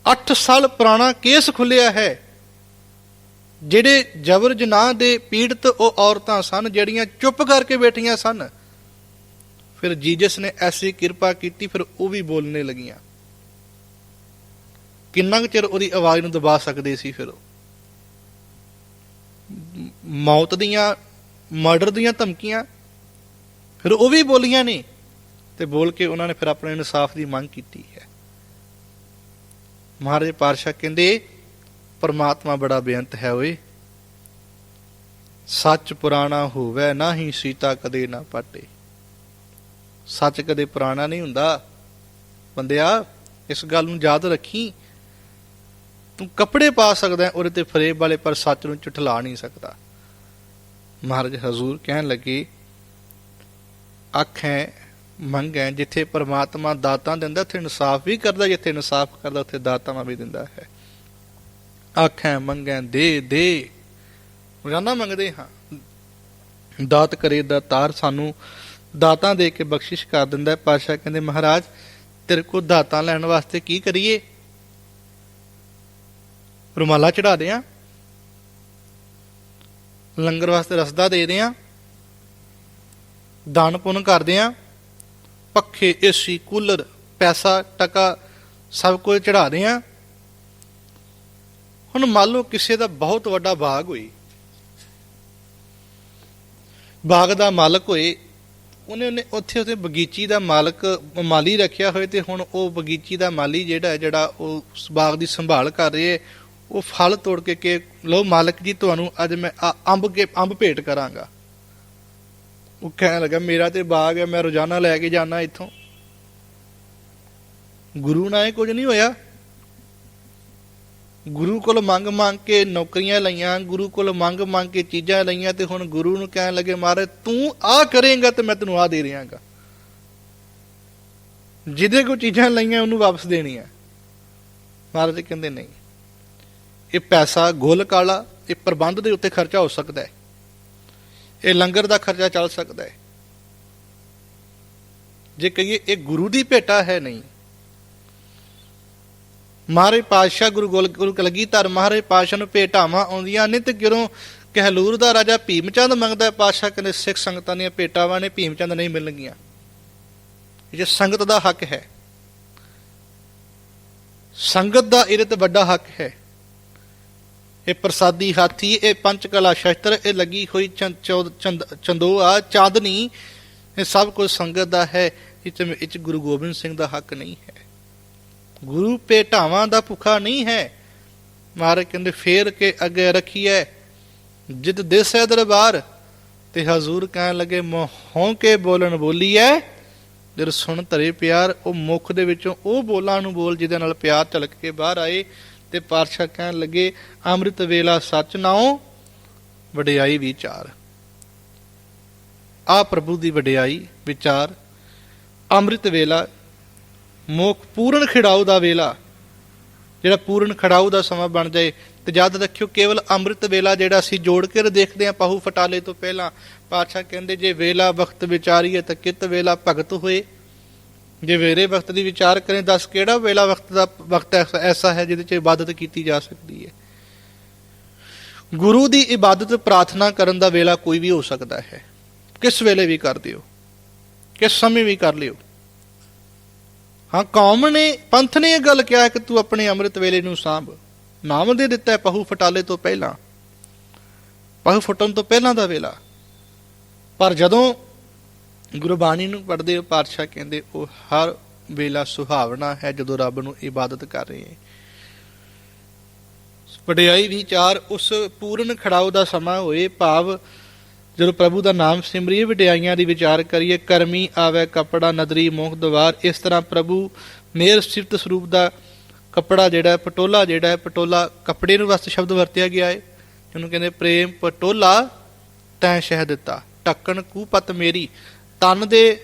8 ਸਾਲ ਪੁਰਾਣਾ ਕੇਸ ਖੁੱਲਿਆ ਹੈ। ਜਿਹੜੇ ਜਬਰ ਜਨਾਹ ਦੇ ਪੀੜਤ ਉਹ ਔਰਤਾਂ ਸਨ, ਜਿਹੜੀਆਂ ਚੁੱਪ ਕਰਕੇ ਬੈਠੀਆਂ ਸਨ। ਫਿਰ ਜੀਜਸ ਨੇ ਐਸੀ ਕਿਰਪਾ ਕੀਤੀ, ਫਿਰ ਉਹ ਵੀ ਬੋਲਣੇ ਲੱਗੀਆਂ। ਕਿੰਨਾ ਕੁ ਚਿਰ ਉਹਦੀ ਆਵਾਜ਼ ਨੂੰ ਦਬਾ ਸਕਦੇ ਸੀ ਫਿਰ ਉਹ? ਮੌਤ ਦੀਆਂ, ਮਰਡਰ ਦੀਆਂ ਧਮਕੀਆਂ, ਫਿਰ ਉਹ ਵੀ ਬੋਲੀਆਂ ਨੇ। ਤੇ ਬੋਲ ਕੇ ਉਹਨਾਂ ਨੇ ਫਿਰ ਆਪਣੇ ਇਨਸਾਫ ਦੀ ਮੰਗ ਕੀਤੀ ਹੈ। ਮਹਾਰਾਜ ਪਾਤਸ਼ਾਹ ਕਹਿੰਦੇ, ਪਰਮਾਤਮਾ ਬੜਾ ਬੇਅੰਤ ਹੈ ਓਏ। ਸੱਚ ਪੁਰਾਣਾ ਹੋਵੇ, ਨਾ ਹੀ ਸੀਤਾ ਕਦੇ ਨਾ ਪਾਟੇ। ਸੱਚ ਕਦੇ ਪੁਰਾਣਾ ਨਹੀਂ ਹੁੰਦਾ। ਬੰਦਿਆ, ਇਸ ਗੱਲ ਨੂੰ ਯਾਦ ਰੱਖੀ। ਤੂੰ ਕੱਪੜੇ ਪਾ ਸਕਦਾ ਉਹਦੇ ਤੇ ਫਰੇਬ ਵਾਲੇ, ਪਰ ਸੱਚ ਨੂੰ ਝੁਠਲਾ ਨਹੀਂ ਸਕਦਾ। ਮਹਾਰਾਜ ਹਜ਼ੂਰ ਕਹਿਣ ਲੱਗੇ, ਅੱਖਾਂ ਮੰਗ ਹੈ, ਜਿੱਥੇ ਪਰਮਾਤਮਾ ਦਾਤਾਂ ਦਿੰਦਾ, ਉੱਥੇ ਇਨਸਾਫ ਵੀ ਕਰਦਾ, ਜਿੱਥੇ ਇਨਸਾਫ ਕਰਦਾ, ਉੱਥੇ ਦਾਤਾਂ ਵੀ ਦਿੰਦਾ ਹੈ। ਆਖਾਂ, ਮੰਗਾਂ, ਦੇ ਦੇ। ਰੋਜ਼ਾਨਾ ਮੰਗਦੇ ਹਾਂ। ਦਾਤ ਕਰੇ ਦਾ ਤਾਰ ਸਾਨੂੰ ਦਾਤਾਂ ਦੇ ਕੇ ਬਖਸ਼ਿਸ਼ ਕਰ ਦਿੰਦਾ ਹੈ। ਪਾਤਸ਼ਾਹ ਕਹਿੰਦੇ, ਮਹਾਰਾਜ, ਤੇਰੇ ਕੋਲ ਦਾਤਾਂ ਲੈਣ ਵਾਸਤੇ ਕੀ ਕਰੀਏ? ਰੁਮਾਲਾ ਚੜਾ ਦਿਆਂ। ਲੰਗਰ ਵਾਸਤੇ ਰਸਦਾ ਦੇ ਦਿਆਂ। ਦਾਨ ਪੁੰਨ ਕਰਦੇ ਆਂ ਪੱਖੇ ਏਸੀ ਕੂਲਰ, ਪੈਸਾ, ਟਕਾ, ਸਭ ਕੁਝ ਚੜਾਦੇ ਆਂ ਹੁਣ ਮੰਨ ਲਓ ਕਿਸੇ ਦਾ ਬਹੁਤ ਵੱਡਾ ਬਾਗ ਹੋਈ ਬਾਗ ਦਾ ਮਾਲਕ ਹੋਏ, ਉਹਨੇ ਉਹਨੇ ਉੱਥੇ ਉੱਥੇ ਬਗੀਚੀ ਦਾ ਮਾਲਕ, ਮਾਲੀ ਰੱਖਿਆ ਹੋਏ ਤੇ ਹੁਣ ਉਹ ਬਗੀਚੀ ਦਾ ਮਾਲੀ ਜਿਹੜਾ ਜਿਹੜਾ ਉਹ ਬਾਗ ਦੀ ਸੰਭਾਲ ਕਰ ਰਿਹਾ ਹੈ, ਉਹ ਫਲ ਤੋੜ ਕੇ ਕਿ ਲੋ ਮਾਲਕ ਜੀ, ਤੁਹਾਨੂੰ ਅੱਜ ਮੈਂ ਆ- ਅੰਬ ਕੇ ਅੰਬ ਭੇਟ ਕਰਾਂਗਾ। ਉਹ ਕਹਿਣ ਲੱਗਾ, ਮੇਰਾ ਤੇ ਬਾਗ ਹੈ, ਮੈਂ ਰੋਜ਼ਾਨਾ ਲੈ ਕੇ ਜਾਣਾ ਇੱਥੋਂ। ਗੁਰੂ ਨਾਲ ਇਹ ਕੁਝ ਨਹੀਂ ਹੋਇਆ। ਗੁਰੂ ਕੋਲ ਮੰਗ ਮੰਗ ਕੇ ਨੌਕਰੀਆਂ ਲਈਆਂ, ਗੁਰੂ ਕੋਲ ਮੰਗ ਮੰਗ ਕੇ ਚੀਜ਼ਾਂ ਲਈਆਂ ਤੇ ਹੁਣ ਗੁਰੂ ਨੂੰ ਕਹਿਣ ਲੱਗੇ, ਮਹਾਰਾਜ, ਤੂੰ ਆ ਕਰੇਂਗਾ ਤੇ ਮੈਂ ਤੈਨੂੰ ਆ ਦੇ ਰਿਹਾਂਗਾ। ਜਿਹਦੇ ਕੋ ਚੀਜ਼ਾਂ ਲਈਆਂ, ਉਹਨੂੰ ਵਾਪਸ ਦੇਣੀਆਂ। ਮਹਾਰਾਜ ਕਹਿੰਦੇ, ਨਹੀਂ, ਇਹ ਪੈਸਾ ਗੋਲ ਕਾਲਾ, ਇਹ ਪ੍ਰਬੰਧ ਦੇ ਉੱਤੇ ਖਰਚਾ ਹੋ ਸਕਦਾ ਹੈ। ਇਹ ਲੰਗਰ ਦਾ ਖਰਚਾ ਚੱਲ ਸਕਦਾ ਹੈ। ਜੇ ਕਹੀਏ ਇਹ ਗੁਰੂ ਦੀ ਭੇਟਾ ਹੈ ਨਹੀਂ। ਮਹਾਰਾਜ ਪਾਤਸ਼ਾਹ ਗੁਰੂ ਗੋਲ, ਗੁਰੂ ਕਲਗੀਧਰ ਮਹਾਰਾਜ ਪਾਤਸ਼ਾਹ ਨੂੰ ਭੇਟਾਵਾਂ ਆਉਂਦੀਆਂ ਨੇ ਤੇ ਕਿਰੋਂ ਕਹਿਲੂਰ ਦਾ ਰਾਜਾ ਭੀਮਚੰਦ ਮੰਗਦਾ ਪਾਤਸ਼ਾਹ ਕਹਿੰਦੇ ਸਿੱਖ ਸੰਗਤਾਂ ਦੀਆਂ ਭੇਟਾਵਾਂ ਨੇ, ਭੀਮਚੰਦ ਨਹੀਂ ਮਿਲਣਗੀਆਂ। ਇਹ ਜੇ ਸੰਗਤ ਦਾ ਹੱਕ ਹੈ। ਸੰਗਤ ਦਾ ਇਹਦੇ ਤੇ ਵੱਡਾ ਹੱਕ ਹੈ। ਇਹ ਪ੍ਰਸਾਦੀ ਹਾਥੀ, ਇਹ ਪੰਚ ਕਲਾ ਸ਼ਸਤਰ, ਇਹ ਲੱਗੀ ਹੋਈ ਚੰਦ ਚੌਦ- ਚੰਦ, ਚੰਦੋਆ, ਚਾਂਦਨੀ, ਇਹ ਸਭ ਕੁਝ ਸੰਗਤ ਦਾ ਹੈ, ਇਹ 'ਚ ਗੁਰੂ ਗੋਬਿੰਦ ਸਿੰਘ ਦਾ ਹੱਕ ਨਹੀਂ ਹੈ। ਗੁਰੂ ਭੇਟਾਵਾਂ ਦਾ ਭੁੱਖਾ ਨਹੀਂ ਹੈ। ਮਹਾਰਾਜ ਕਹਿੰਦੇ, ਫੇਰ ਕੇ ਅੱਗੇ ਰੱਖੀਐ, ਜਿਤ ਦਿਸ ਹੈ ਦਰਬਾਰ। ਤੇ ਹਜ਼ੂਰ ਕਹਿਣ ਲੱਗੇ, ਮੋਹੋਂ ਕੇ ਬੋਲਣ ਬੋਲੀਐ? ਜਦ ਸੁਣ ਧਰੇ ਪਿਆਰ, ਉਹ ਮੁਖ ਦੇ ਵਿੱਚੋਂ ਉਹ ਬੋਲਾਂ ਨੂੰ ਬੋਲ, ਜਿਹਦੇ ਨਾਲ ਪਿਆਰ ਝਲਕ ਕੇ ਬਾਹਰ ਆਏ। ਤੇ ਪਾਤਸ਼ਾਹ ਕਹਿਣ ਲੱਗੇ, ਅੰਮ੍ਰਿਤ ਵੇਲਾ ਸੱਚ ਨਾਉ, ਵਡਿਆਈ ਵਿਚਾਰ। ਆ ਪ੍ਰਭੂ ਦੀ ਵਡਿਆਈ, ਵਿਚਾਰ। ਅੰਮ੍ਰਿਤ ਵੇਲਾ, ਮੋਖ ਪੂਰਨ ਖਿੜਾਉ ਦਾ ਵੇਲਾ। ਜਿਹੜਾ ਪੂਰਨ ਖੜਾਉ ਦਾ ਸਮਾਂ ਬਣ ਜਾਏ, ਤੇ ਯਾਦ ਰੱਖਿਓ, ਕੇਵਲ ਅੰਮ੍ਰਿਤ ਵੇਲਾ ਜਿਹੜਾ ਅਸੀਂ ਜੋੜ ਕੇ ਦੇਖਦੇ ਹਾਂ, ਪਾਹੂ ਫਟਾਲੇ ਤੋਂ ਪਹਿਲਾਂ। ਪਾਤਸ਼ਾਹ ਕਹਿੰਦੇ, ਜੇ ਵੇਲਾ ਵਕਤ ਵਿਚਾਰੀਏ, ਤਾਂ ਕਿਤ ਵੇਲਾ ਭਗਤ ਹੋਏ? ਜੇ ਵੇਰੇ ਵਕਤ ਦੀ ਵਿਚਾਰ ਕਰੇ, ਦੱਸ ਕਿਹੜਾ ਵੇਲਾ ਵਕਤ ਦਾ, ਵਕਤ ਐਸਾ- ਐਸਾ ਹੈ ਜਿਹਦੇ 'ਚ ਇਬਾਦਤ ਕੀਤੀ ਜਾ ਸਕਦੀ ਹੈ? ਗੁਰੂ ਦੀ ਇਬਾਦਤ, ਪ੍ਰਾਰਥਨਾ ਕਰਨ ਦਾ ਵੇਲਾ ਕੋਈ ਵੀ ਹੋ ਸਕਦਾ ਹੈ। ਕਿਸ ਵੇਲੇ ਵੀ ਕਰ ਦਿਓ, ਕਿਸ ਸਮੇਂ ਵੀ ਕਰ ਲਿਓ। ਹਾਂ, ਕੌਮ ਨੇ, ਪੰਥ ਨੇ ਇਹ ਗੱਲ ਕਿਹਾ ਕਿ ਤੂੰ ਆਪਣੇ ਅੰਮ੍ਰਿਤ ਵੇਲੇ ਨੂੰ ਸਾਂਭ। ਨਾਮ ਦੇ ਦਿੱਤਾ ਹੈ ਪਹੂ ਫਟਾਲੇ ਤੋਂ ਪਹਿਲਾਂ। ਪਹੂ ਫਟਣ ਤੋਂ ਪਹਿਲਾਂ ਦਾ ਵੇਲਾ। ਪਰ ਜਦੋਂ ਗੁਰਬਾਣੀ ਨੂੰ ਪੜ੍ਹਦੇ ਪਾਤਸ਼ਾਹ ਕਹਿੰਦੇ, ਉਹ ਹਰ ਵੇਲਾ ਸੁਹਾਵਣਾ ਹੈ ਜਦੋਂ ਰੱਬ ਨੂੰ ਇਬਾਦਤ ਕਰ ਰਹੇ ਹੈ। ਵਡਿਆਈ ਵਿਚਾਰ ਉਸ ਪੂਰਨ ਖੜਾਓ ਦਾ ਸਮਾਂ ਹੋਏ, ਭਾਵ ਜਦੋਂ ਪ੍ਰਭੂ ਦਾ ਨਾਮ ਸਿਮਰੀਏ, ਵਡਿਆਈਆਂ ਦੀ ਵਿਚਾਰ ਕਰੀਏ, ਕਰਮੀ ਆਵੇ ਕਪੜਾ, ਨਦਰੀ ਮੋਖ ਦਵਾਰ, ਇਸ ਤਰ੍ਹਾਂ ਪ੍ਰਭੂ ਮੇਰ ਸਿਫਤ ਸਰੂਪ ਦਾ ਕਪੜਾ ਜਿਹੜਾ ਹੈ, ਪਟੋਲਾ ਜਿਹੜਾ ਹੈ, ਪਟੋਲਾ ਕਪੜੇ ਨੂੰ ਵਾਸਤੇ ਸ਼ਬਦ ਵਰਤਿਆ ਗਿਆ ਹੈ। ਜਿਹਨੂੰ ਕਹਿੰਦੇ ਪ੍ਰੇਮ ਪਟੋਲਾ, ਤੈਂ ਸ਼ਹਿ ਦਿੱਤਾ ਟੱਕਣ ਕੂਪਤ ਮੇਰੀ ਤਨ ਦੇ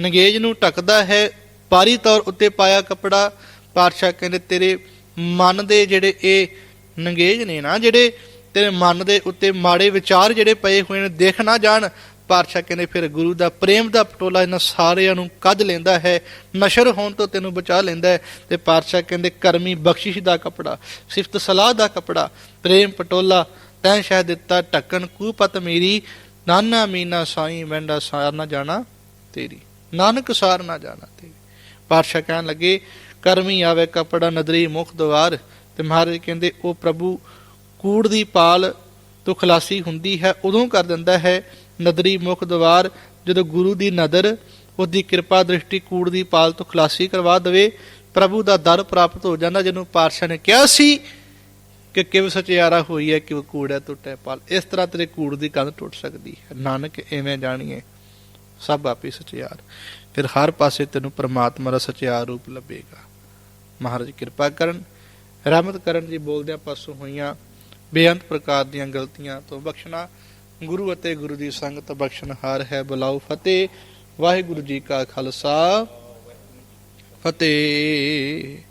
ਨਗੇਜ ਨੂੰ ਟਕਦਾ ਹੈ ਪਾਰੀ ਤੌਰ ਉੱਤੇ ਪਾਇਆ ਕਪੜਾ, ਪਾਤਸ਼ਾਹ ਕਹਿੰਦੇ, ਤੇਰੇ ਮਨ ਦੇ ਜਿਹੜੇ ਇਹ ਨੰਗੇਜ ਨੇ ਨਾ, ਜਿਹੜੇ ਤੇਰੇ ਮਨ ਦੇ ਉੱਤੇ ਮਾੜੇ ਵਿਚਾਰ ਜਿਹੜੇ ਪਏ ਹੋਏ ਨੇ, ਦੇਖ ਨਾ ਜਾਣ, ਪਾਤਸ਼ਾਹ ਕਹਿੰਦੇ, ਫਿਰ ਗੁਰੂ ਦਾ ਪ੍ਰੇਮ ਦਾ ਪਟੋਲਾ ਇਹਨਾਂ ਸਾਰਿਆਂ ਨੂੰ ਕੱਢ ਲੈਂਦਾ ਹੈ, ਨਸ਼ਰ ਹੋਣ ਤੋਂ ਤੈਨੂੰ ਬਚਾ ਲੈਂਦਾ ਹੈ, ਤੇ ਪਾਤਸ਼ਾਹ ਕਹਿੰਦੇ, ਕਰਮੀ ਬਖਸ਼ਿਸ਼ ਦਾ ਕਪੜਾ, ਸਿਫਤ ਸਲਾਹ ਦਾ ਕਪੜਾ, ਪ੍ਰੇਮ ਪਟੋਲਾ ਤੈਂ ਸ਼ਹਿ ਦਿੱਤਾ, ਢੱਕਣ ਕੂਪਤ ਮੇਰੀ ਨਾਨਾ ਮੀਨਾ ਸਾਈ ਵੰਡਾ ਸਾਰ ਨਾ ਜਾਣਾ ਤੇਰੀ। ਨਾਨਕ ਸਾਰ ਨਾ ਜਾਣਾ ਤੇਰੀ। ਪਾਤਸ਼ਾਹ ਕਹਿਣ ਲੱਗੇ, ਕਰਮੀ ਆਵੇ ਕਪੜਾ ਨਦਰੀ ਮੁਖ ਦਵਾਰ। ਤੇ ਮਹਾਰਾਜ ਕਹਿੰਦੇ, ਉਹ ਪ੍ਰਭੂ ਕੂੜ ਦੀ ਪਾਲ ਤੋਂ ਖਲਾਸੀ ਹੁੰਦੀ ਹੈ, ਉਦੋਂ ਕਰ ਦਿੰਦਾ ਹੈ ਨਦਰੀ ਮੁਖ ਦਵਾਰ। ਜਦੋਂ ਗੁਰੂ ਦੀ ਨਦਰ, ਉਹਦੀ ਕਿਰਪਾ ਦ੍ਰਿਸ਼ਟੀ ਕੂੜ ਦੀ ਪਾਲ ਤੋਂ ਖਲਾਸੀ ਕਰਵਾ ਦੇਵੇ, ਪ੍ਰਭੂ ਦਾ ਦਰ ਪ੍ਰਾਪਤ ਹੋ ਜਾਂਦਾ। ਜਿਹਨੂੰ ਪਾਤਸ਼ਾਹ ਨੇ ਕਿਹਾ ਸੀ ਕਿ ਕਿਵ ਸਚਿਆਰਾ ਹੋਈ ਹੈ ਕਿ ਉਹ ਕੂੜਾ ਪਾਲ। ਇਸ ਤਰ੍ਹਾਂ ਤੇਰੇ ਕੂੜ ਦੀ ਕੰਧ ਟੁੱਟ ਸਕਦੀ ਹੈ। ਨਾਨਕ, ਐਵੇਂ ਜਾਣੀਏ, ਸਭ ਆਪੇ ਸਚਿਆਰ ਫਿਰ ਹਰ ਪਾਸੇ ਤੈਨੂੰ ਪ੍ਰਮਾਤਮਾ ਦਾ ਸਚਿਆਰ ਰੂਪ ਲੱਭੇਗਾ। ਮਹਾਰਾਜ, ਕਿਰਪਾ ਕਰਨ, ਰਹਿਮਤ ਕਰਨ ਜੀ ਬੋਲਦਿਆਂ ਪਾਸੋਂ ਹੋਈਆਂ ਬੇਅੰਤ ਪ੍ਰਕਾਰ ਦੀਆਂ ਗਲਤੀਆਂ ਤੋਂ ਬਖਸ਼ਣਾ। ਗੁਰੂ ਅਤੇ ਗੁਰੂ ਦੀ ਸੰਗਤ ਬਖਸ਼ਣਹਾਰ ਹੈ। ਬੁਲਾਓ ਫਤਿਹ। ਵਾਹਿਗੁਰੂ ਜੀ ਕਾ ਖਾਲਸਾ। ਫਤਿਹ।